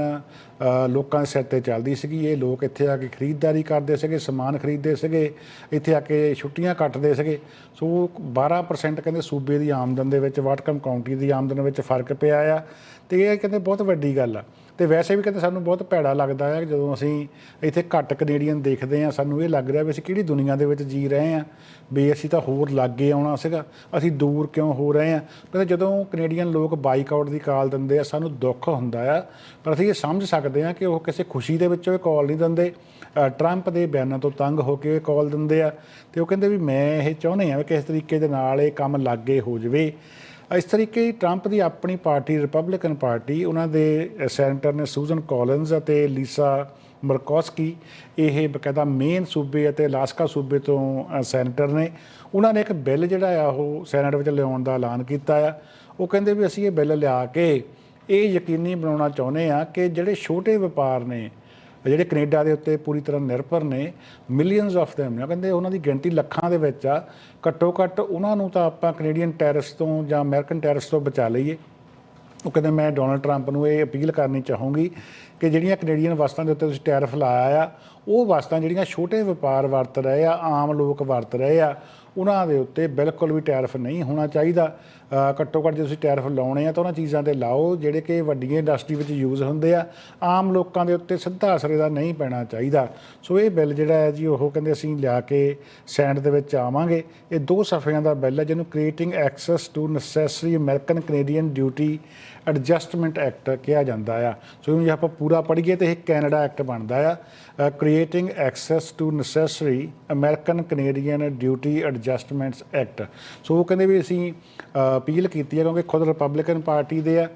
ਲੋਕਾਂ ਦੇ ਸਿਰ ਤੇ ਚੱਲਦੀ ਸੀਗੀ। ਇਹ ਲੋਕ ਇੱਥੇ ਆ ਕੇ ਖਰੀਦਦਾਰੀ ਕਰਦੇ ਸੀਗੇ, ਸਮਾਨ ਖਰੀਦਦੇ ਸੀਗੇ, ਇੱਥੇ ਆ ਕੇ ਛੁੱਟੀਆਂ ਕੱਟਦੇ ਸੀਗੇ। ਸੋ 12% ਕਹਿੰਦੇ ਸੂਬੇ ਦੀ ਆਮਦਨ ਦੇ ਵਿੱਚ, ਵਾਟਕਮ ਕਾਉਂਟੀ ਦੀ ਆਮਦਨ ਵਿੱਚ ਫ਼ਰਕ ਪਿਆ ਆ। ਤੇ ਇਹ ਕਹਿੰਦੇ ਬਹੁਤ ਵੱਡੀ ਗੱਲ ਆ। ਤੇ ਵੈਸੇ ਵੀ ਕਹਿੰਦੇ ਸਾਨੂੰ ਬਹੁਤ ਭੈੜਾ ਲੱਗਦਾ ਹੈ ਜਦੋਂ ਅਸੀਂ ਇੱਥੇ ਘੱਟ ਕੈਨੇਡੀਅਨ ਦੇਖਦੇ ਆ, ਸਾਨੂੰ ਇਹ ਲੱਗ ਰਿਹਾ ਵੀ ਅਸੀਂ ਕਿਹੜੀ ਦੁਨੀਆ ਦੇ ਵਿੱਚ ਜੀ ਰਹੇ ਆ। ਵੀ ਅਸੀਂ ਤਾਂ ਹੋਰ ਲਾਗੇ ਆਉਣਾ ਸੀਗਾ, ਅਸੀਂ ਦੂਰ ਕਿਉਂ ਹੋ ਰਹੇ ਆ? ਕਹਿੰਦੇ ਜਦੋਂ ਕੈਨੇਡੀਅਨ ਲੋਕ ਬਾਈਕਾਟ ਦੀ ਕਾਲ ਦਿੰਦੇ ਆ, ਸਾਨੂੰ ਦੁੱਖ ਹੁੰਦਾ ਆ, ਪਰ ਅਸੀਂ ਇਹ ਸਮਝ ਸਕਦੇ ਆ ਕਿ ਉਹ ਕਿਸੇ ਖੁਸ਼ੀ ਦੇ ਵਿੱਚੋਂ ਇਹ ਕਾਲ ਨਹੀਂ ਦਿੰਦੇ। ਟਰੰਪ ਦੇ ਬਿਆਨਾਂ ਤੋਂ ਤੰਗ ਹੋ ਕੇ ਇਹ ਕਾਲ ਦਿੰਦੇ ਆ, ਤੇ ਉਹ ਕਹਿੰਦੇ ਵੀ ਮੈਂ ਇਹ ਚਾਹੁੰਦੇ ਆ ਵੀ ਕਿਸ ਤਰੀਕੇ ਦੇ ਨਾਲ ਇਹ ਕੰਮ ਲਾਗੇ ਹੋ ਜਵੇ। ਇਸ ਤਰੀਕੇ ਹੀ ਟਰੰਪ ਦੀ ਆਪਣੀ ਪਾਰਟੀ ਰਿਪਬਲਿਕਨ ਪਾਰਟੀ, ਉਹਨਾਂ ਦੇ ਸੈਨੇਟਰ ਨੇ ਸੂਜ਼ਨ ਕਾਲਿੰਸ ਅਤੇ ਲੀਸਾ ਮਰਕੋਸਕੀ, ਇਹ ਬਕਾਇਦਾ ਮੇਨ ਸੂਬੇ ਅਤੇ ਅਲਾਸਕਾ ਸੂਬੇ ਤੋਂ ਸੈਨੇਟਰ ਨੇ। ਉਹਨਾਂ ਨੇ ਇੱਕ ਬਿੱਲ ਜਿਹੜਾ ਆ, ਉਹ ਸੈਨੇਟ ਵਿੱਚ ਲਿਆਉਣ ਦਾ ਐਲਾਨ ਕੀਤਾ ਆ। ਉਹ ਕਹਿੰਦੇ ਵੀ ਅਸੀਂ ਇਹ ਬਿੱਲ ਲਿਆ ਕੇ ਇਹ ਯਕੀਨੀ ਬਣਾਉਣਾ ਚਾਹੁੰਦੇ ਆ ਕਿ ਜਿਹੜੇ ਛੋਟੇ ਵਪਾਰ ਨੇ ਜਿਹੜੇ ਕੈਨੇਡਾ ਦੇ ਉੱਤੇ ਪੂਰੀ ਤਰ੍ਹਾਂ ਨਿਰਭਰ ਨੇ ਮਿਲੀਅਨਸ ਆਫ them ਨੇ। ਕਹਿੰਦੇ ਉਹਨਾਂ ਦੀ ਗਿਣਤੀ ਲੱਖਾਂ ਦੇ ਵਿੱਚ ਆ। ਘੱਟੋ ਘੱਟ ਉਹਨਾਂ ਨੂੰ ਤਾਂ ਆਪਾਂ ਕੈਨੇਡੀਅਨ ਟੈਰਿਸ ਤੋਂ ਜਾਂ ਅਮਰੀਕਨ ਟੈਰਿਸ ਤੋਂ ਬਚਾ ਲਈਏ। ਉਹ ਕਹਿੰਦੇ ਮੈਂ ਡੋਨਲਡ ਟਰੰਪ ਨੂੰ ਇਹ ਅਪੀਲ ਕਰਨੀ ਚਾਹੂੰਗੀ ਕਿ ਜਿਹੜੀਆਂ ਕੈਨੇਡੀਅਨ ਵਸਤਾਂ ਦੇ ਉੱਤੇ ਤੁਸੀਂ ਟੈਰਿਫ ਲਾਇਆ ਆ, ਉਹ ਵਸਤਾਂ ਜਿਹੜੀਆਂ ਛੋਟੇ ਵਪਾਰ ਵਰਤ ਰਹੇ ਆ, ਆਮ ਲੋਕ ਵਰਤ ਰਹੇ ਆ, ਉਹਨਾਂ ਦੇ ਉੱਤੇ ਬਿਲਕੁਲ ਵੀ ਟੈਰਿਫ ਨਹੀਂ ਹੋਣਾ ਚਾਹੀਦਾ। ਘੱਟੋ ਘੱਟ ਜੇ ਤੁਸੀਂ ਟੈਰਫ ਲਾਉਣੇ ਆ ਤਾਂ ਉਹਨਾਂ ਚੀਜ਼ਾਂ ਤੇ ਲਾਓ, ਜਿਹੜੇ ਕਿ ਵੱਡੀਆਂ ਇੰਡਸਟਰੀ ਵਿੱਚ ਯੂਜ਼ ਹੁੰਦੇ ਆ। ਆਮ ਲੋਕਾਂ ਦੇ ਉੱਤੇ ਸਿੱਧਾ ਅਸਰ ਇਹਦਾ ਨਹੀਂ ਪੈਣਾ ਚਾਹੀਦਾ। ਸੋ ਇਹ ਬਿੱਲ ਜਿਹੜਾ ਹੈ ਜੀ, ਉਹ ਕਹਿੰਦੇ ਅਸੀਂ ਲਿਆ ਕੇ ਸੈਂਡ ਦੇ ਵਿੱਚ ਆਵਾਂਗੇ। ਇਹ ਦੋ ਸਫ਼ਿਆਂ ਦਾ ਬਿੱਲ ਹੈ, ਜਿਹਨੂੰ creating access to necessary American Canadian duty adjustment act ਕਿਹਾ ਜਾਂਦਾ ਆ। ਸੋ ਇਹਨੂੰ ਜੇ ਆਪਾਂ ਪੂਰਾ ਪੜ੍ਹੀਏ ਤੇ ਇਹ ਕੈਨੇਡਾ ਐਕਟ ਬਣਦਾ ਆ। Creating access to necessary American Canadian duty adjustments act so ਉਹ ਕਹਿੰਦੇ ਵੀ ਅਸੀਂ ਅਪੀਲ ਕੀਤੀ ਹੈ ਕਿਉਂਕਿ ਖੁਦ ਰਿਪਬਲਿਕਨ ਪਾਰਟੀ ਦੇ ਆ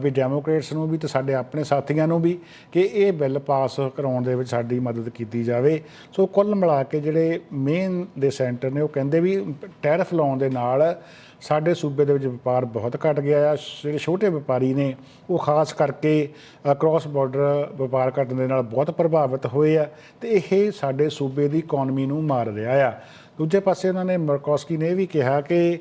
ਵੀ ਡੈਮੋਕ੍ਰੇਟਸ ਨੂੰ ਵੀ ਤੇ ਸਾਡੇ ਆਪਣੇ ਸਾਥੀਆਂ ਨੂੰ ਵੀ ਕਿ ਇਹ ਬਿੱਲ ਪਾਸ ਕਰਾਉਣ ਦੇ ਵਿੱਚ ਸਾਡੀ ਮਦਦ ਕੀਤੀ ਜਾਵੇ। ਸੋ ਕੁੱਲ ਮਿਲਾ ਕੇ ਜਿਹੜੇ ਮੇਨ ਦੇ ਸੈਂਟਰ ਨੇ ਉਹ ਕਹਿੰਦੇ ਵੀ ਟੈਰਿਫ ਲਾਉਣ ਦੇ ਨਾਲ ਸਾਡੇ ਸੂਬੇ ਦੇ ਵਿੱਚ ਵਪਾਰ ਬਹੁਤ ਘਟ ਗਿਆ ਆ। ਜਿਹੜੇ ਛੋਟੇ ਵਪਾਰੀ ਨੇ ਉਹ ਖਾਸ ਕਰਕੇ ਕ੍ਰਾਸ ਬਾਰਡਰ ਵਪਾਰ ਘਟਣ ਦੇ ਨਾਲ ਬਹੁਤ ਪ੍ਰਭਾਵਿਤ ਹੋਏ ਆ ਤੇ ਇਹ ਸਾਡੇ ਸੂਬੇ ਦੀ ਇਕਨੋਮੀ ਨੂੰ ਮਾਰ ਰਿਹਾ ਆ। ਦੂਜੇ ਪਾਸੇ ਉਹਨਾਂ ਨੇ ਮਰਕੋਸਕੀ ਨੇ ਇਹ ਵੀ ਕਿਹਾ ਕਿ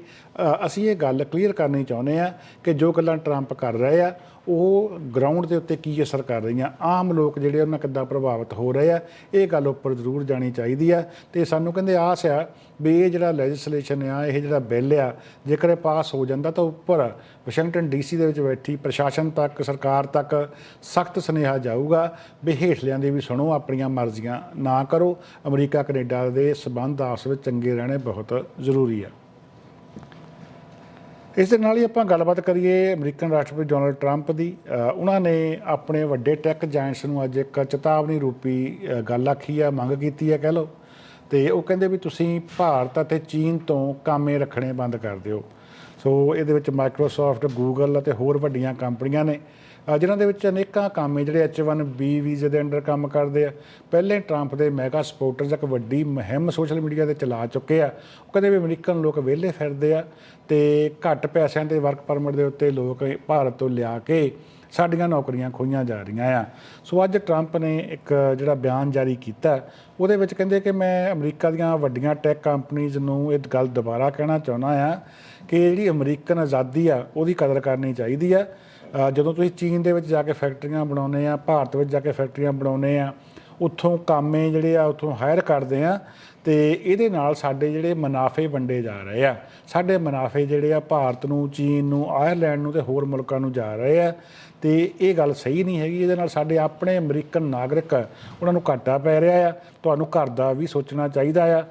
ਅਸੀਂ ਇਹ ਗੱਲ ਕਲੀਅਰ ਕਰਨੀ ਚਾਹੁੰਦੇ ਆ ਕਿ ਜੋ ਗੱਲਾਂ ਟਰੰਪ ਕਰ ਰਹੇ ਆ, ਉਹ ਗਰਾਊਂਡ ਦੇ ਉੱਤੇ ਕੀ ਅਸਰ ਕਰ ਰਹੀਆਂ? ਆਮ ਲੋਕ ਜਿਹੜੇ ਉਹਨਾਂ ਕਿੱਦਾਂ ਪ੍ਰਭਾਵਿਤ ਹੋ ਰਹੇ ਆ? ਇਹ ਗੱਲ ਉੱਪਰ ਜ਼ਰੂਰ ਜਾਣੀ ਚਾਹੀਦੀ ਆ। ਤੇ ਸਾਨੂੰ ਕਹਿੰਦੇ ਆਸ ਆ ਵੀ ਇਹ ਜਿਹੜਾ ਲੈਜਿਸਲੇਸ਼ਨ ਆ, ਇਹ ਜਿਹੜਾ ਬਿੱਲ ਆ, ਜੇਕਰ ਇਹ ਪਾਸ ਹੋ ਜਾਂਦਾ ਤਾਂ ਉੱਪਰ ਵਾਸ਼ਿੰਗਟਨ ਡੀਸੀ ਦੇ ਵਿੱਚ ਬੈਠੀ ਪ੍ਰਸ਼ਾਸਨ ਤੱਕ, ਸਰਕਾਰ ਤੱਕ ਸਖਤ ਸੁਨੇਹਾ ਜਾਊਗਾ ਵੀ ਹੇਠਲਿਆਂ ਦੀ ਵੀ ਸੁਣੋ, ਆਪਣੀਆਂ ਮਰਜ਼ੀਆਂ ਨਾ ਕਰੋ। ਅਮਰੀਕਾ ਕੈਨੇਡਾ ਦੇ ਸਬੰਧ ਆਪਸ ਵਿੱਚ ਚੰਗੇ ਰਹਿਣੇ ਬਹੁਤ ਜ਼ਰੂਰੀ ਆ। ਇਸ ਦੇ ਨਾਲ ਹੀ ਆਪਾਂ ਗੱਲਬਾਤ ਕਰੀਏ ਅਮਰੀਕਨ ਰਾਸ਼ਟਰਪਤੀ ਡੋਨਲਡ ਟਰੰਪ ਦੀ। ਉਹਨਾਂ ਨੇ ਆਪਣੇ ਵੱਡੇ ਟੈਕ ਜਾਇੰਟਸ ਨੂੰ ਅੱਜ ਇੱਕ ਚੇਤਾਵਨੀ ਰੂਪੀ ਗੱਲ ਆਖੀ ਆ, ਮੰਗ ਕੀਤੀ ਆ ਕਹਿ ਲਓ। ਤੇ ਉਹ ਕਹਿੰਦੇ ਵੀ ਤੁਸੀਂ ਭਾਰਤ ਅਤੇ ਚੀਨ ਤੋਂ ਕਾਮੇ ਰੱਖਣੇ ਬੰਦ ਕਰ ਦਿਓ। ਸੋ ਇਹਦੇ ਵਿੱਚ ਮਾਈਕਰੋਸਾਫਟ ਗੂਗਲ ਅਤੇ ਹੋਰ ਵੱਡੀਆਂ ਕੰਪਨੀਆਂ ਨੇ ਅ, ਜਿਨ੍ਹਾਂ ਦੇ ਵਿੱਚ ਅਨੇਕਾਂ ਕੰਮ ਜਿਹੜੇ H1B ਵੀਜ਼ੇ ਦੇ ਅੰਡਰ ਕੰਮ ਕਰਦੇ ਆ। ਪਹਿਲੇ ਟਰੰਪ ਦੇ ਮੈਗਾ ਸਪੋਰਟਰਸ ਇੱਕ ਵੱਡੀ ਮੁਹਿੰਮ ਸੋਸ਼ਲ ਮੀਡੀਆ ਤੇ ਚਲਾ ਚੁੱਕੇ ਆ। ਉਹ ਕਹਿੰਦੇ ਵੀ ਅਮਰੀਕਨ ਲੋਕ ਵਿਹਲੇ ਫਿਰਦੇ ਆ ਤੇ ਘੱਟ ਪੈਸਿਆਂ ਤੇ ਵਰਕ ਪਰਮਿਟ ਦੇ ਉੱਤੇ ਲੋਕ ਭਾਰਤ ਤੋਂ ਲਿਆ ਕੇ ਸਾਡੀਆਂ ਨੌਕਰੀਆਂ ਖੋਈਆਂ ਜਾ ਰਹੀਆਂ ਆ। ਸੋ ਅੱਜ ਟਰੰਪ ਨੇ ਇੱਕ ਜਿਹੜਾ ਬਿਆਨ ਜਾਰੀ ਕੀਤਾ, ਉਹਦੇ ਵਿੱਚ ਕਹਿੰਦੇ ਕਿ ਮੈਂ ਅਮਰੀਕਾ ਦੀਆਂ ਵੱਡੀਆਂ ਟੈਕ ਕੰਪਨੀਆਂ ਨੂੰ ਇਹ ਗੱਲ ਦੁਬਾਰਾ ਕਹਿਣਾ ਚਾਹੁੰਦਾ ਆ ਕਿ ਜਿਹੜੀ ਅਮਰੀਕਨ ਆਜ਼ਾਦੀ ਆ, ਉਹਦੀ ਕਦਰ ਕਰਨੀ ਚਾਹੀਦੀ ਆ। ਜਦੋਂ ਤੁਸੀਂ ਚੀਨ ਦੇ ਵਿੱਚ ਜਾ ਕੇ ਫੈਕਟਰੀਆਂ ਬਣਾਉਨੇ ਆ, ਭਾਰਤ ਵਿੱਚ ਜਾ ਕੇ ਫੈਕਟਰੀਆਂ ਬਣਾਉਨੇ ਆ, ਉੱਥੋਂ ਕਾਮੇ ਜਿਹੜੇ ਆ, ਉੱਥੋਂ ਹਾਇਰ ਕਰਦੇ ਆ ਤੇ ਇਹਦੇ ਨਾਲ ਸਾਡੇ ਜਿਹੜੇ ਮੁਨਾਫੇ ਵੰਡੇ ਜਾ ਰਹੇ ਆ। ਸਾਡੇ ਮੁਨਾਫੇ ਜਿਹੜੇ ਆ, ਭਾਰਤ ਨੂੰ, ਚੀਨ ਨੂੰ ਆਇਰਲੈਂਡ ਨੂੰ ਤੇ ਹੋਰ ਮੁਲਕਾਂ ਨੂੰ ਜਾ ਰਹੇ ਆ। ਤੇ ਇਹ ਗੱਲ ਸਹੀ ਨਹੀਂ ਹੈਗੀ, ਇਹਦੇ ਨਾਲ ਸਾਡੇ ਆਪਣੇ ਅਮਰੀਕਨ ਨਾਗਰਿਕ ਉਹਨਾਂ ਨੂੰ ਘਾਟਾ ਪੈ ਰਿਹਾ ਆ। ਤੁਹਾਨੂੰ ਘਰ ਦਾ ਵੀ ਸੋਚਣਾ ਚਾਹੀਦਾ ਆ।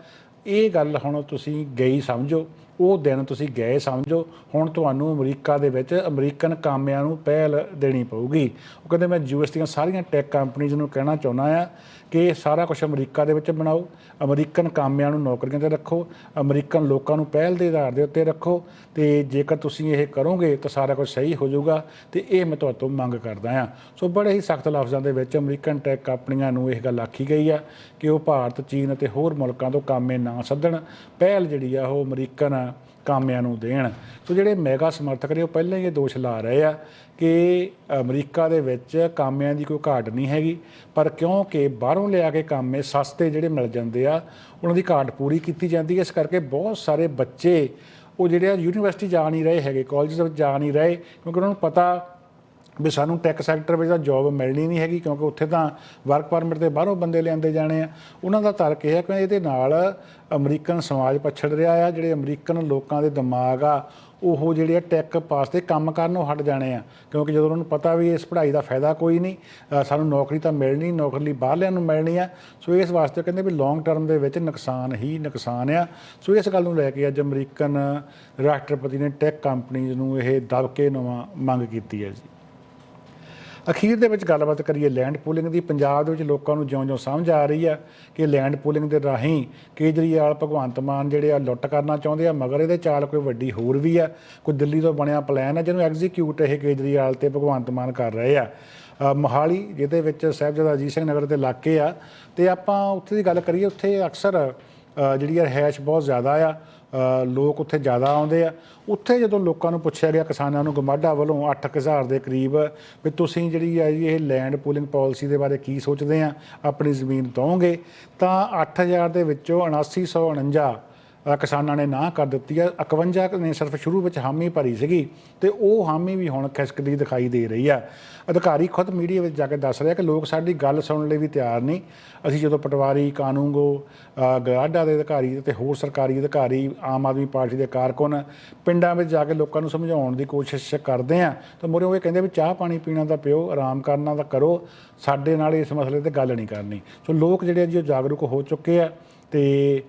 ਇਹ ਗੱਲ ਹੁਣ ਤੁਸੀਂ ਗਈ ਸਮਝੋ। ਉਹ ਦਿਨ ਤੁਸੀਂ ਗਏ ਸਮਝੋ, ਹੁਣ ਤੁਹਾਨੂੰ ਅਮਰੀਕਾ ਦੇ ਵਿੱਚ ਅਮਰੀਕਨ ਕਾਮਿਆਂ ਨੂੰ ਪਹਿਲ ਦੇਣੀ ਪਊਗੀ। ਉਹ ਕਹਿੰਦੇ, ਮੈਂ ਯੂਐਸ ਦੀਆਂ ਸਾਰੀਆਂ ਟੈਕ ਕੰਪਨੀਆਂ ਨੂੰ ਕਹਿਣਾ ਚਾਹੁੰਦਾ ਆ ਕਿ ਸਾਰਾ ਕੁਝ ਅਮਰੀਕਾ ਦੇ ਵਿੱਚ ਬਣਾਓ। ਅਮਰੀਕਨ ਕਾਮਿਆਂ ਨੂੰ ਨੌਕਰੀਆਂ ਤੇ ਰੱਖੋ। ਅਮਰੀਕਨ ਲੋਕਾਂ ਨੂੰ ਪਹਿਲ ਦੇ ਆਧਾਰ ਦੇ ਉੱਤੇ ਰੱਖੋ। ਤੇ ਜੇਕਰ ਤੁਸੀਂ ਇਹ ਕਰੋਗੇ, ਤਾਂ ਸਾਰਾ ਕੁਝ ਸਹੀ ਹੋ ਜਾਊਗਾ। ਤੇ ਇਹ ਮੈਂ ਤੁਹਾਡੇ ਤੋਂ ਮੰਗ ਕਰਦਾ ਆ ਸੋ ਬੜੇ ਹੀ ਸਖਤ ਲਫ਼ਜ਼ਾਂ ਦੇ ਵਿੱਚ ਅਮਰੀਕਨ ਟੈਕ ਕੰਪਨੀਆਂ ਨੂੰ ਇਹ ਗੱਲ ਆਖੀ ਗਈ ਆ ਕਿ ਉਹ ਭਾਰਤ, ਚੀਨ ਅਤੇ ਹੋਰ ਮੁਲਕਾਂ ਤੋਂ ਕਾਮੇ ਨਾ ਸੱਦਣ। ਪਹਿਲ ਜਿਹੜੀ ਆ, ਉਹ ਅਮਰੀਕਨ ਕਾਮਿਆਂ ਨੂੰ ਦੇਣ। ਸੋ ਜਿਹੜੇ ਮੈਗਾ ਸਮਰਥਕ ਨੇ, ਉਹ ਪਹਿਲਾਂ ਹੀ ਇਹ ਦੋਸ਼ ਲਾ ਰਹੇ ਆ ਕਿ ਅਮਰੀਕਾ ਦੇ ਵਿੱਚ ਕਾਮਿਆਂ ਦੀ ਕੋਈ ਘਾਟ ਨਹੀਂ ਹੈਗੀ। ਪਰ ਕਿਉਂਕਿ ਬਾਹਰੋਂ ਲਿਆ ਕੇ ਕਾਮੇ ਸਸਤੇ ਜਿਹੜੇ ਮਿਲ ਜਾਂਦੇ ਆ, ਉਹਨਾਂ ਦੀ ਘਾਟ ਪੂਰੀ ਕੀਤੀ ਜਾਂਦੀ ਹੈ। ਇਸ ਕਰਕੇ ਬਹੁਤ ਸਾਰੇ ਬੱਚੇ ਉਹ ਜਿਹੜੇ ਆ ਯੂਨੀਵਰਸਿਟੀ ਜਾ ਨਹੀਂ ਰਹੇ ਹੈਗੇ ਕਾਲਜ ਵਿੱਚ ਜਾ ਨਹੀਂ ਰਹੇ, ਕਿਉਂਕਿ ਉਹਨਾਂ ਨੂੰ ਪਤਾ ਵੀ ਸਾਨੂੰ ਟੈਕ ਸੈਕਟਰ ਵਿੱਚ ਤਾਂ ਜੌਬ ਮਿਲਣੀ ਨਹੀਂ ਹੈਗੀ ਕਿਉਂਕਿ ਉੱਥੇ ਤਾਂ ਵਰਕ ਪਰਮਿਟ ਤੇ ਬਾਹਰੋਂ ਬੰਦੇ ਲਿਆਂਦੇ ਜਾਣੇ ਆ। ਉਹਨਾਂ ਦਾ ਤਰਕ ਇਹ ਹੈ ਕਿ ਇਹਦੇ ਨਾਲ ਅਮਰੀਕਨ ਸਮਾਜ ਪਛੜ ਰਿਹਾ ਆ, ਜਿਹੜੇ ਅਮਰੀਕਨ ਲੋਕਾਂ ਦੇ ਦਿਮਾਗ ਆ, ਉਹ ਜਿਹੜੇ ਆ ਟੈਕ ਪਾਸ ਤੇ ਕੰਮ ਕਰਨੋਂ ਹਟ ਜਾਣੇ ਆ। ਕਿਉਂਕਿ ਜਦੋਂ ਉਹਨਾਂ ਨੂੰ ਪਤਾ ਵੀ ਇਸ ਪੜ੍ਹਾਈ ਦਾ ਫਾਇਦਾ ਕੋਈ ਨਹੀਂ ਸਾਨੂੰ ਨੌਕਰੀ ਤਾਂ ਮਿਲਣੀ, ਨੌਕਰੀ ਲਈ ਬਾਹਰਲਿਆਂ ਨੂੰ ਮਿਲਣੀ ਆ। ਸੋ ਇਸ ਵਾਸਤੇ ਕਹਿੰਦੇ ਵੀ ਲੌਂਗ ਟਰਮ ਦੇ ਵਿੱਚ ਨੁਕਸਾਨ ਹੀ ਨੁਕਸਾਨ ਆ। ਸੋ ਇਸ ਗੱਲ ਨੂੰ ਲੈ ਕੇ ਅੱਜ ਅਮਰੀਕਨ ਰਾਸ਼ਟਰਪਤੀ ਨੇ ਟੈਕ ਕੰਪਨੀਆਂ ਨੂੰ ਇਹ ਦਬਕੇ ਨਵਾਂ ਮੰਗ ਕੀਤੀ ਹੈ ਜੀ। ਅਖੀਰ ਦੇ ਵਿੱਚ ਗੱਲਬਾਤ ਕਰੀਏ ਲੈਂਡ ਪੂਲਿੰਗ ਦੀ, ਪੰਜਾਬ ਦੇ ਵਿੱਚ ਲੋਕਾਂ ਨੂੰ ਜਿਉਂ-ਜਿਉਂ ਸਮਝ ਆ ਰਹੀ ਆ ਕਿ ਲੈਂਡ ਪੂਲਿੰਗ ਦੇ ਰਾਹੀਂ ਕੇਜਰੀਵਾਲ, ਭਗਵੰਤ ਮਾਨ ਜਿਹੜੇ ਆ ਲੁੱਟ ਕਰਨਾ ਚਾਹੁੰਦੇ ਆ, ਮਗਰ ਇਹਦੇ ਚਾਲ ਕੋਈ ਵੱਡੀ ਹੋਰ ਵੀ ਆ, ਕੋਈ ਦਿੱਲੀ ਤੋਂ ਬਣਿਆ ਪਲਾਨ ਆ, ਜਿਹਨੂੰ ਐਗਜ਼ੀਕਿਊਟ ਇਹ ਕੇਜਰੀਵਾਲ ਤੇ ਭਗਵੰਤ ਮਾਨ ਕਰ ਰਹੇ ਆ। ਮੋਹਾਲੀ, ਜਿਹਦੇ ਵਿੱਚ ਸਾਹਿਬਜ਼ਾਦਾ ਅਜੀਤ ਸਿੰਘ ਨਗਰ ਦੇ ਇਲਾਕੇ ਆ, ਤੇ ਆਪਾਂ ਉੱਥੇ ਦੀ ਗੱਲ ਕਰੀਏ, ਉੱਥੇ ਅਕਸਰ ਜਿਹੜੀ ਰਹਿائش ਬਹੁਤ ਜ਼ਿਆਦਾ ਆ ਲੋਕ ਉੱਥੇ ਜ਼ਿਆਦਾ ਆਉਂਦੇ ਆ। ਉੱਥੇ ਜਦੋਂ ਲੋਕਾਂ ਨੂੰ ਪੁੱਛਿਆ ਗਿਆ, ਕਿਸਾਨਾਂ ਨੂੰ, ਗਮਾਡਾ ਵੱਲੋਂ 8000 ਦੇ ਕਰੀਬ, ਵੀ ਤੁਸੀਂ ਜਿਹੜੀ ਆ ਇਹ ਲੈਂਡ ਪੂਲਿੰਗ ਪਾਲਿਸੀ ਦੇ ਬਾਰੇ ਕੀ ਸੋਚਦੇ ਆ, ਆਪਣੀ ਜ਼ਮੀਨ ਦੋਗੇ ਤਾਂ 8000 ਦੇ ਵਿੱਚੋਂ 7949 ਕਿਸਾਨਾਂ ਨੇ ਨਾ ਕਰ ਦਿੱਤੀ ਆ। 51 ਨੇ ਸਿਰਫ ਸ਼ੁਰੂ ਵਿੱਚ ਹਾਮੀ ਭਰੀ ਸੀਗੀ ਤੇ ਉਹ ਹਾਮੀ ਵੀ ਹੁਣ ਖਿਸਕਦੀ ਦਿਖਾਈ ਦੇ ਰਹੀ ਆ। ਅਧਿਕਾਰੀ ਖੁਦ ਮੀਡੀਆ ਵਿੱਚ ਜਾ ਕੇ ਦੱਸ ਰਿਹਾ ਕਿ ਲੋਕ ਸਾਡੀ ਗੱਲ ਸੁਣਨ ਲਈ ਵੀ ਤਿਆਰ ਨਹੀਂ। ਅਸੀਂ ਜਦੋਂ ਪਟਵਾਰੀ ਕਾਨੂੰਗੋ ਅ, ਗਰਾਡਾ ਦੇ ਅਧਿਕਾਰੀ ਤੇ ਹੋਰ ਸਰਕਾਰੀ ਅਧਿਕਾਰੀ ਆਮ ਆਦਮੀ ਪਾਰਟੀ ਦੇ ਕਾਰਕੁਨ ਪਿੰਡਾਂ ਵਿੱਚ ਜਾ ਕੇ ਲੋਕਾਂ ਨੂੰ ਸਮਝਾਉਣ ਦੀ ਕੋਸ਼ਿਸ਼ ਕਰਦੇ ਆ ਤਾਂ ਮੋਰੇ ਉਹ ਇਹ ਕਹਿੰਦੇ ਵੀ ਚਾਹ ਪਾਣੀ ਪੀਣਾ ਦਾ ਪਿਓ ਆਰਾਮ ਕਰਨਾ ਦਾ ਕਰੋ। ਸਾਡੇ ਨਾਲ ਇਸ ਮਸਲੇ ਤੇ ਗੱਲ ਨਹੀਂ ਕਰਨੀ। ਸੋ ਲੋਕ ਜਿਹੜੇ ਆ ਜੀ ਉਹ ਜਾਗਰੂਕ ਹੋ ਚੁੱਕੇ ਆ। ਤੇ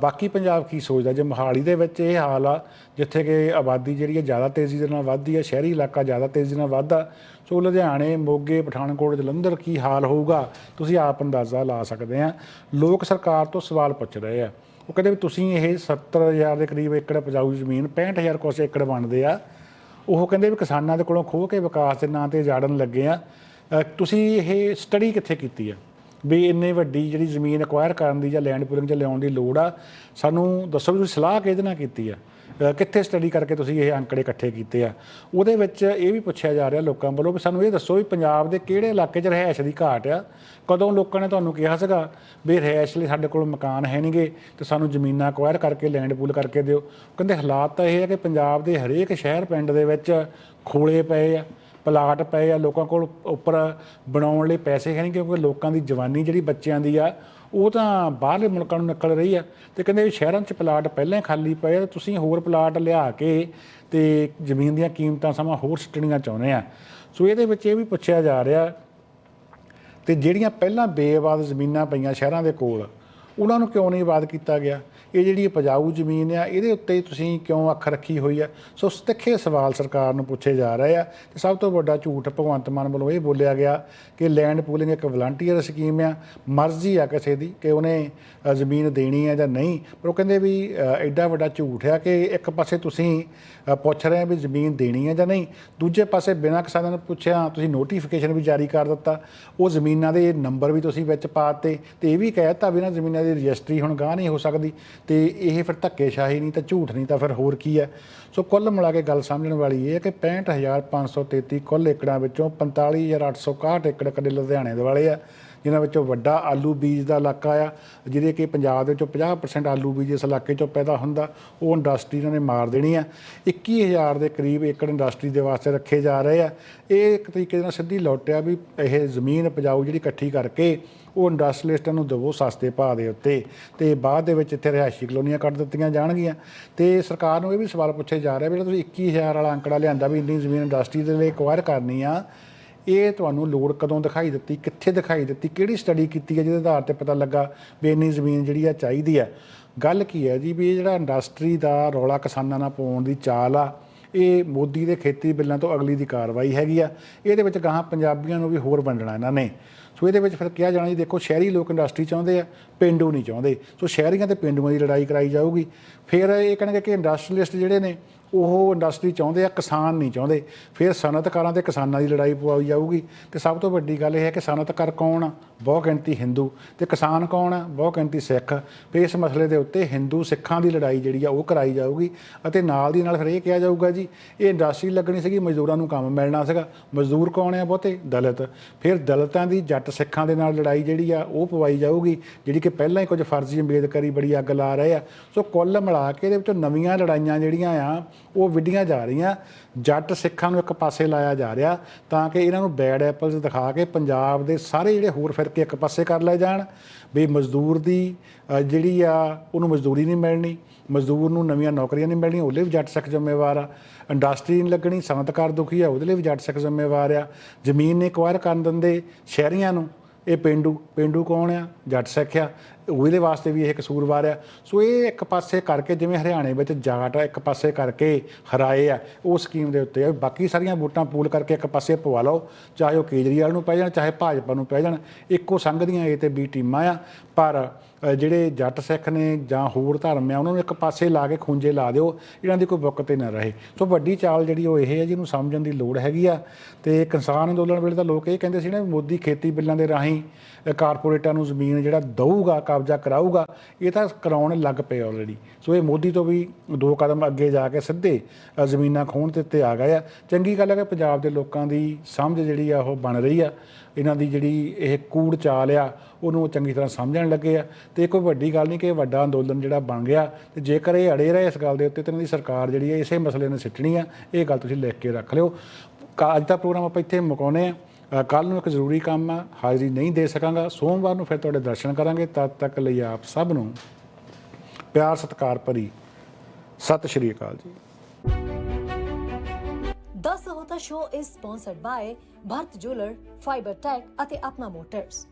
ਬਾਕੀ ਪੰਜਾਬ ਕੀ ਸੋਚਦਾ? ਜੇ ਮੋਹਾਲੀ ਦੇ ਵਿੱਚ ਇਹ ਹਾਲ ਆ, ਜਿੱਥੇ ਕਿ ਆਬਾਦੀ ਜਿਹੜੀ ਹੈ ਜ਼ਿਆਦਾ ਤੇਜ਼ੀ ਦੇ ਨਾਲ ਵੱਧਦੀ ਹੈ ਸ਼ਹਿਰੀ ਇਲਾਕਾ ਜ਼ਿਆਦਾ ਤੇਜ਼ੀ ਨਾਲ ਵੱਧਦਾ, ਸੋ ਲੁਧਿਆਣੇ, ਮੋਗੇ, ਪਠਾਨਕੋਟ, ਜਲੰਧਰ ਕੀ ਹਾਲ ਹੋਊਗਾ? ਤੁਸੀਂ ਆਪ ਅੰਦਾਜ਼ਾ ਲਾ ਸਕਦੇ ਆ। ਲੋਕ ਸਰਕਾਰ ਤੋਂ ਸਵਾਲ ਪੁੱਛ ਰਹੇ ਆ। ਉਹ ਕਹਿੰਦੇ ਵੀ ਤੁਸੀਂ ਇਹ 70000 ਦੇ ਕਰੀਬ ਏਕੜ ਪਜਾਊ ਜ਼ਮੀਨ 65000 ਕੁਛ ਏਕੜ ਬਣਦੇ ਆ। ਉਹ ਕਹਿੰਦੇ ਵੀ ਕਿਸਾਨਾਂ ਦੇ ਕੋਲੋਂ ਖੋਹ ਕੇ ਵਿਕਾਸ ਦੇ ਨਾਂ ਤੇ ਜਾੜਨ ਲੱਗੇ ਆ। ਤੁਸੀਂ ਇਹ ਸਟੱਡੀ ਕਿੱਥੇ ਕੀਤੀ ਆ? ਵੀ ਇੰਨੇ ਵੱਡੀ ਜਿਹੜੀ ਜ਼ਮੀਨ ਐਕਵਾਇਰ ਕਰਨ ਦੀ ਜਾਂ ਲੈਂਡ ਪੂਲਿੰਗ 'ਚ ਲਿਆਉਣ ਦੀ ਲੋੜ ਆ, ਸਾਨੂੰ ਦੱਸੋ ਵੀ ਤੁਸੀਂ ਸਲਾਹ ਕਿਹਦੇ ਨਾਲ ਕੀਤੀ ਆ? ਕਿੱਥੇ ਸਟੱਡੀ ਕਰਕੇ ਤੁਸੀਂ ਇਹ ਅੰਕੜੇ ਇਕੱਠੇ ਕੀਤੇ ਆ? ਉਹਦੇ ਵਿੱਚ ਇਹ ਵੀ ਪੁੱਛਿਆ ਜਾ ਰਿਹਾ ਲੋਕਾਂ ਵੱਲੋਂ ਵੀ ਸਾਨੂੰ ਇਹ ਦੱਸੋ ਵੀ ਪੰਜਾਬ ਦੇ ਕਿਹੜੇ ਇਲਾਕੇ 'ਚ ਰਹਿائش ਦੀ ਘਾਟ ਆ? ਕਦੋਂ ਲੋਕਾਂ ਨੇ ਤੁਹਾਨੂੰ ਕਿਹਾ ਸੀਗਾ ਵੀ ਰਹਿائش ਲਈ ਸਾਡੇ ਕੋਲ ਮਕਾਨ ਹੈ ਨਹੀਂਗੇ, ਤੇ ਸਾਨੂੰ ਜ਼ਮੀਨਾਂ ਅਕਵਾਇਰ ਕਰਕੇ ਲੈਂਡ ਪੂਲ ਕਰਕੇ ਦਿਓ? ਕਹਿੰਦੇ ਹਾਲਾਤ ਤਾਂ ਇਹ ਆ ਕਿ ਪੰਜਾਬ ਦੇ ਹਰੇਕ ਸ਼ਹਿਰ ਪਿੰਡ ਦੇ ਵਿੱਚ ਖੋਲੇ ਪਏ ਆ। ਪਲਾਟ ਪਏ ਆ, ਲੋਕਾਂ ਕੋਲ ਉੱਪਰ ਬਣਾਉਣ ਲਈ ਪੈਸੇ ਹੈ ਨਹੀਂ ਕਿਉਂਕਿ ਲੋਕਾਂ ਦੀ ਜਵਾਨੀ ਜਿਹੜੀ ਬੱਚਿਆਂ ਦੀ ਆ, ਉਹ ਤਾਂ ਬਾਹਰਲੇ ਮੁਲਕਾਂ ਨੂੰ ਨਿਕਲ ਰਹੀ ਆ। ਤੇ ਕਹਿੰਦੇ ਸ਼ਹਿਰਾਂ 'ਚ ਪਲਾਟ ਪਹਿਲਾਂ ਹੀ ਖਾਲੀ ਪਏ ਆ ਤੁਸੀਂ ਹੋਰ ਪਲਾਟ ਲਿਆ ਕੇ ਤੇ ਜ਼ਮੀਨ ਦੀਆਂ ਕੀਮਤਾਂ ਸਮਾਂ ਹੋਰ ਸੱਟਣੀਆਂ ਚਾਹੁੰਦੇ ਆ। ਸੋ ਇਹਦੇ ਵਿੱਚ ਇਹ ਵੀ ਪੁੱਛਿਆ ਜਾ ਰਿਹਾ ਤੇ ਜਿਹੜੀਆਂ ਪਹਿਲਾਂ ਬੇਆਬਾਦ ਜ਼ਮੀਨਾਂ ਪਈਆਂ ਸ਼ਹਿਰਾਂ ਦੇ ਕੋਲ, ਉਹਨਾਂ ਨੂੰ ਕਿਉਂ ਨਹੀਂ ਆਬਾਦ ਕੀਤਾ ਗਿਆ? ਇਹ ਜਿਹੜੀ ਉਪਜਾਊ ਜ਼ਮੀਨ ਆ, ਇਹਦੇ ਉੱਤੇ ਤੁਸੀਂ ਕਿਉਂ ਅੱਖ ਰੱਖੀ ਹੋਈ ਆ? ਸੋ ਤਿੱਖੇ ਸਵਾਲ ਸਰਕਾਰ ਨੂੰ ਪੁੱਛੇ ਜਾ ਰਹੇ ਆ ਤੇ ਸਭ ਤੋਂ ਵੱਡਾ ਝੂਠ ਭਗਵੰਤ ਮਾਨ ਵੱਲੋਂ ਇਹ ਬੋਲਿਆ ਗਿਆ ਕਿ ਲੈਂਡ ਪੂਲਿੰਗ ਇੱਕ ਵਲੰਟੀਅਰ ਸਕੀਮ ਆ, ਮਰਜ਼ੀ ਆ ਕਿਸੇ ਦੀ ਕਿ ਉਹਨੇ ਜ਼ਮੀਨ ਦੇਣੀ ਆ ਜਾਂ ਨਹੀਂ। ਪਰ ਉਹ ਕਹਿੰਦੇ ਵੀ ਐਡਾ ਵੱਡਾ ਝੂਠ ਆ ਕਿ ਇੱਕ ਪਾਸੇ ਤੁਸੀਂ ਪੁੱਛ ਰਹੇ ਆ ਵੀ ਜ਼ਮੀਨ ਦੇਣੀ ਆ ਜਾਂ ਨਹੀਂ। ਦੂਜੇ ਪਾਸੇ ਬਿਨਾਂ ਕਿਸਾਨਾਂ ਨੂੰ ਪੁੱਛਿਆ ਤੁਸੀਂ ਨੋਟੀਫਿਕੇਸ਼ਨ ਵੀ ਜਾਰੀ ਕਰ ਦਿੱਤਾ। ਉਹ ਜ਼ਮੀਨਾਂ ਦੇ ਨੰਬਰ ਵੀ ਤੁਸੀਂ ਵਿੱਚ ਪਾਤੇ ਤੇ ਇਹ ਵੀ ਕਹਿਤਾ ਵੀ ਨਾ ਜ਼ਮੀਨਾਂ ਦੀ ਰਜਿਸਟਰੀ ਹੁਣ ਗਾਹ ਨਹੀਂ ਹੋ ਸਕਦੀ। ਤੇ ਇਹ ਫਿਰ ਧੱਕੇਸ਼ਾਹੀ ਨਹੀਂ ਤਾਂ ਝੂਠ ਨਹੀਂ ਤਾਂ ਫਿਰ ਹੋਰ ਕੀ ਹੈ? ਸੋ ਕੁੱਲ ਮਿਲਾ ਕੇ ਗੱਲ ਸਮਝਣ ਵਾਲੀ ਇਹ ਹੈ ਕਿ 65533 ਕੁੱਲ ਏਕੜਾਂ ਵਿੱਚੋਂ 45861 ਏਕੜ ਕਦੇ ਲੁਧਿਆਣੇ ਦੇ ਵਾਲੇ ਆ। ਜਿਨ੍ਹਾਂ ਵਿੱਚੋਂ ਵੱਡਾ ਆਲੂ ਬੀਜ ਦਾ ਇਲਾਕਾ ਆ, ਜਿਹਦੇ ਕਿ ਪੰਜਾਬ ਦੇ ਵਿੱਚੋਂ 50% ਆਲੂ ਬੀਜ ਇਸ ਇਲਾਕੇ ਚੋਂ ਪੈਦਾ ਹੁੰਦਾ, ਉਹ ਇੰਡਸਟਰੀ ਇਹਨਾਂ ਨੇ ਮਾਰ ਦੇਣੀ ਆ। 21000 ਦੇ ਕਰੀਬ ਏਕੜ ਇੰਡਸਟਰੀ ਦੇ ਵਾਸਤੇ ਰੱਖੇ ਜਾ ਰਹੇ ਆ। ਇਹ ਇੱਕ ਤਰੀਕੇ ਨਾਲ ਸਿੱਧੀ ਲੁੱਟ ਵੀ ਇਹ ਜ਼ਮੀਨ ਉਪਜਾਊ ਜਿਹੜੀ ਇਕੱਠੀ ਕਰਕੇ ਉਹ ਇੰਡਸਟਰੀਲਿਸਟਾਂ ਨੂੰ ਦੇਵੋ ਸਸਤੇ ਭਾਅ ਦੇ ਉੱਤੇ। ਤੇ ਬਾਅਦ ਦੇ ਵਿੱਚ ਇੱਥੇ ਰਿਹਾਇਸ਼ੀ ਕਲੋਨੀਆਂ ਕੱਢ ਦਿੱਤੀਆਂ ਜਾਣਗੀਆਂ। ਤੇ ਸਰਕਾਰ ਨੂੰ ਇਹ ਵੀ ਸਵਾਲ ਪੁੱਛੇ ਜਾ ਰਿਹਾ ਵੀ ਜਿਹੜਾ ਤੁਸੀਂ 21000 ਵਾਲਾ ਅੰਕੜਾ ਲਿਆਂਦਾ ਵੀ ਇੰਨੀ ਜ਼ਮੀਨ ਇੰਡਸਟਰੀ ਦੇ ਲਈ ਐਕਵਾਇਰ ਕਰਨੀ ਆ ਇਹ ਤੁਹਾਨੂੰ ਲੋੜ ਕਦੋਂ ਦਿਖਾਈ ਦਿੱਤੀ, ਕਿੱਥੇ ਦਿਖਾਈ ਦਿੱਤੀ, ਕਿਹੜੀ ਸਟੱਡੀ ਕੀਤੀ ਹੈ, ਜਿਹਦੇ ਆਧਾਰ ਤੇ ਪਤਾ ਲੱਗਾ ਵੀ ਇੰਨੀ ਜ਼ਮੀਨ ਜਿਹੜੀ ਆ ਚਾਹੀਦੀ ਆ। ਗੱਲ ਕੀ ਹੈ ਜੀ ਵੀ ਇਹ ਜਿਹੜਾ ਇੰਡਸਟਰੀ ਦਾ ਰੌਲਾ ਕਿਸਾਨਾਂ ਨਾਲ ਪਾਉਣ ਦੀ ਚਾਲ ਆ, ਇਹ ਮੋਦੀ ਦੇ ਖੇਤੀ ਬਿੱਲਾਂ ਤੋਂ ਅਗਲੀ ਦੀ ਕਾਰਵਾਈ ਹੈਗੀ ਆ। ਇਹਦੇ ਵਿੱਚ ਗਾਹਾਂ ਪੰਜਾਬੀਆਂ ਨੂੰ ਵੀ ਹੋਰ ਵੰਡਣਾ ਇਹਨਾਂ ਨੇ। ਸੋ ਇਹਦੇ ਵਿੱਚ ਫਿਰ ਕਿਹਾ ਜਾਣਾ ਜੀ, ਦੇਖੋ ਸ਼ਹਿਰੀ ਲੋਕ ਇੰਡਸਟਰੀ ਚਾਹੁੰਦੇ ਆ, ਪਿੰਡੂ ਨਹੀਂ ਚਾਹੁੰਦੇ। ਸੋ ਸ਼ਹਿਰੀਆਂ ਤੇ ਪਿੰਡੂਆਂ ਦੀ ਲੜਾਈ ਕਰਾਈ ਜਾਊਗੀ। ਫਿਰ ਇਹ ਕਹਿਣਗੇ ਕਿ ਇੰਡਸਟਰੀਲਿਸਟ ਜਿਹੜੇ ਨੇ ਉਹ ਇੰਡਸਟਰੀ ਚਾਹੁੰਦੇ ਆ, ਕਿਸਾਨ ਨਹੀਂ ਚਾਹੁੰਦੇ। ਫਿਰ ਸਨਅਤਕਾਰਾਂ ਤੇ ਕਿਸਾਨਾਂ ਦੀ ਲੜਾਈ ਪਵਾਈ ਜਾਊਗੀ। ਤੇ ਸਭ ਤੋਂ ਵੱਡੀ ਗੱਲ ਇਹ ਹੈ ਕਿ ਸਨਅਤਕਾਰ ਕੌਣ ਆ? ਬਹੁ ਗਿਣਤੀ ਹਿੰਦੂ ਤੇ ਕਿਸਾਨ ਕੌਣ ਆ? ਬਹੁ ਗਿਣਤੀ ਸਿੱਖ ਫਿਰ ਇਸ ਮਸਲੇ ਦੇ ਉੱਤੇ ਹਿੰਦੂ ਸਿੱਖਾਂ ਦੀ ਲੜਾਈ ਜਿਹੜੀ ਆ, ਉਹ ਕਰਾਈ ਜਾਊਗੀ। ਅਤੇ ਨਾਲ ਦੀ ਨਾਲ ਫਿਰ ਇਹ ਕਿਹਾ ਜਾਊਗਾ ਜੀ, ਇਹ ਇੰਡਸਟਰੀ ਲੱਗਣੀ ਸੀਗੀ, ਮਜ਼ਦੂਰਾਂ ਨੂੰ ਕੰਮ ਮਿਲਣਾ ਸੀਗਾ। ਮਜ਼ਦੂਰ ਕੌਣ ਆ ਬਹੁਤੇ? ਦਲਿਤ। ਫਿਰ ਦਲਿਤਾਂ ਦੀ ਜੱਟ ਸਿੱਖਾਂ ਦੇ ਨਾਲ ਲੜਾਈ ਜਿਹੜੀ ਆ, ਉਹ ਪਵਾਈ ਜਾਊਗੀ, ਜਿਹੜੀ ਕਿ ਪਹਿਲਾਂ ਹੀ ਕੁਝ ਫਰਜ਼ੀ ਅੰਬੇਦਕਰੀ ਬੜੀ ਅੱਗ ਲਾ ਰਹੇ ਆ। ਸੋ ਕੁੱਲ ਮਿਲਾ ਕੇ ਇਹਦੇ ਵਿੱਚੋਂ ਨਵੀਆਂ ਲੜਾਈਆਂ ਜਿਹੜੀਆਂ ਆ ਉਹ ਵਿੱਢੀਆਂ ਜਾ ਰਹੀਆਂ। ਜੱਟ ਸਿੱਖਾਂ ਨੂੰ ਇੱਕ ਪਾਸੇ ਲਾਇਆ ਜਾ ਰਿਹਾ ਤਾਂ ਕਿ ਇਹਨਾਂ ਨੂੰ ਬੈਡ ਐਪਲਸ ਦਿਖਾ ਕੇ ਪੰਜਾਬ ਦੇ ਸਾਰੇ ਜਿਹੜੇ ਹੋਰ ਫਿਰਕੇ ਇੱਕ ਪਾਸੇ ਕਰ ਲਏ ਜਾਣ। ਵੀ ਮਜ਼ਦੂਰ ਦੀ ਜਿਹੜੀ ਆ, ਉਹਨੂੰ ਮਜ਼ਦੂਰੀ ਨਹੀਂ ਮਿਲਣੀ। ਮਜ਼ਦੂਰ ਨੂੰ ਨਵੀਆਂ ਨੌਕਰੀਆਂ ਨਹੀਂ ਮਿਲਣੀਆਂ, ਉਹਦੇ ਵੀ ਜੱਟ ਸਿੱਖ ਜ਼ਿੰਮੇਵਾਰ ਆ। ਇੰਡਸਟਰੀ ਨਹੀਂ ਲੱਗਣੀ ਸਨਅਤਕਾਰ ਦੁਖੀ ਆ, ਉਹਦੇ ਲਈ ਵੀ ਜੱਟ ਸਿੱਖ ਜ਼ਿੰਮੇਵਾਰ ਆ। ਜ਼ਮੀਨ ਨੇ ਐਕਵਾਇਰ ਕਰਨ ਦਿੰਦੇ ਸ਼ਹਿਰੀਆਂ ਨੂੰ। ਇਹ ਪਿੰਡੂ ਪਿੰਡੂ ਕੌਣ ਆ? ਜੱਟ ਸਿੱਖ ਆ। ਉਹਦੇ ਵਾਸਤੇ ਵੀ ਇਹ ਕਸੂਰਵਾਰ ਆ। ਸੋ ਇਹ ਇੱਕ ਪਾਸੇ ਕਰਕੇ ਜਿਵੇਂ ਹਰਿਆਣੇ ਵਿੱਚ ਜਾਟ ਆ, ਇੱਕ ਪਾਸੇ ਕਰਕੇ ਹਰਾਏ ਆ, ਉਹ ਸਕੀਮ ਦੇ ਉੱਤੇ ਆ। ਬਾਕੀ ਸਾਰੀਆਂ ਵੋਟਾਂ ਪੂਲ ਕਰਕੇ ਇੱਕ ਪਾਸੇ ਪਵਾ ਲਓ, ਚਾਹੇ ਉਹ ਕੇਜਰੀਵਾਲ ਨੂੰ ਪੈ ਜਾਣ, ਚਾਹੇ ਭਾਜਪਾ ਨੂੰ ਪੈ ਜਾਣ, ਇੱਕੋ ਸੰਘ ਦੀਆਂ ਏ ਤੇ ਬੀ ਟੀਮਾਂ ਆ। ਪਰ ਜਿਹੜੇ ਜੱਟ ਸਿੱਖ ਨੇ ਜਾਂ ਹੋਰ ਧਰਮ ਆ, ਉਹਨਾਂ ਨੂੰ ਇੱਕ ਪਾਸੇ ਲਾ ਕੇ ਖੁੰਝੇ ਲਾ ਦਿਓ, ਇਹਨਾਂ ਦੀ ਕੋਈ ਬੁੱਕ ਤੇ ਨਾ ਰਹੇ। ਸੋ ਵੱਡੀ ਚਾਲ ਜਿਹੜੀ ਉਹ ਇਹ ਹੈ ਜਿਹਨੂੰ ਸਮਝਣ ਦੀ ਲੋੜ ਹੈਗੀ ਆ। ਤੇ ਕਿਸਾਨ ਅੰਦੋਲਨ ਵੇਲੇ ਤਾਂ ਲੋਕ ਇਹ ਕਹਿੰਦੇ ਸੀ ਨਾ, ਮੋਦੀ ਖੇਤੀ ਬਿੱਲਾਂ ਦੇ ਰਾਹੀਂ ਕਾਰਪੋਰੇਟਾਂ ਨੂੰ ਜ਼ਮੀਨ ਜਿਹੜਾ ਦਊਗਾ, ਕਬਜ਼ਾ ਕਰਾਊਗਾ, ਇਹ ਤਾਂ ਕਰਾਉਣ ਲੱਗ ਪਏ ਆਲਰੇਡੀ ਸੋ ਇਹ ਮੋਦੀ ਤੋਂ ਵੀ ਦੋ ਕਦਮ ਅੱਗੇ ਜਾ ਕੇ ਸਿੱਧੇ ਜ਼ਮੀਨਾਂ ਖੋਣ ਤੇ ਉੱਤੇ ਆ ਗਏ ਆ। ਚੰਗੀ ਗੱਲ ਹੈ ਕਿ ਪੰਜਾਬ ਦੇ ਲੋਕਾਂ ਦੀ ਸਮਝ ਜਿਹੜੀ ਆ ਉਹ ਬਣ ਰਹੀ ਆ। ਇਹਨਾਂ ਦੀ ਜਿਹੜੀ ਇਹ ਕੂੜ ਚਾਲ ਆ, ਉਹਨੂੰ ਉਹ ਚੰਗੀ ਤਰ੍ਹਾਂ ਸਮਝਣ ਲੱਗੇ ਆ। ਤੇ ਕੋਈ ਵੱਡੀ ਗੱਲ ਨਹੀਂ ਕਿ ਇਹ ਵੱਡਾ ਅੰਦੋਲਨ ਜਿਹੜਾ ਬਣ ਗਿਆ, ਤੇ ਜੇਕਰ ਇਹ ਅੜੇ ਰਹੇ ਇਸ ਗੱਲ ਦੇ ਉੱਤੇ, ਤੇ ਇਹਨਾਂ ਦੀ ਸਰਕਾਰ ਜਿਹੜੀ ਹੈ ਇਸੇ ਮਸਲੇ ਨੂੰ ਸਿੱਟਣੀ ਆ, ਇਹ ਗੱਲ ਤੁਸੀਂ ਲਿਖ ਕੇ ਰੱਖ ਲਿਓ। ਕਾ- ਅੱਜ ਦਾ ਪ੍ਰੋਗਰਾਮ ਆਪਾਂ ਇੱਥੇ ਮੁਕਾਉਨੇ ਆ। ਕੱਲ ਨੂੰ ਇੱਕ ਜ਼ਰੂਰੀ ਕੰਮ ਆ ਹਾਜ਼ਰੀ ਨਹੀਂ ਦੇ ਸਕਾਂਗਾ ਸੋਮਵਾਰ ਨੂੰ ਫਿਰ ਤੁਹਾਡੇ ਦਰਸ਼ਨ ਕਰਾਂਗੇ ਤਦ ਤੱਕ ਲਈ ਆਪ ਸਭ ਨੂੰ ਪਿਆਰ ਸਤਿਕਾਰ ਭਰੀ ਸਤਿ ਸ਼੍ਰੀ ਅਕਾਲ ਜੀ। The Sahota Show is sponsored by Bharat Jeweler, Fiber Tech ਅਤੇ ਆਪਣਾ ਮੋਟਰਸ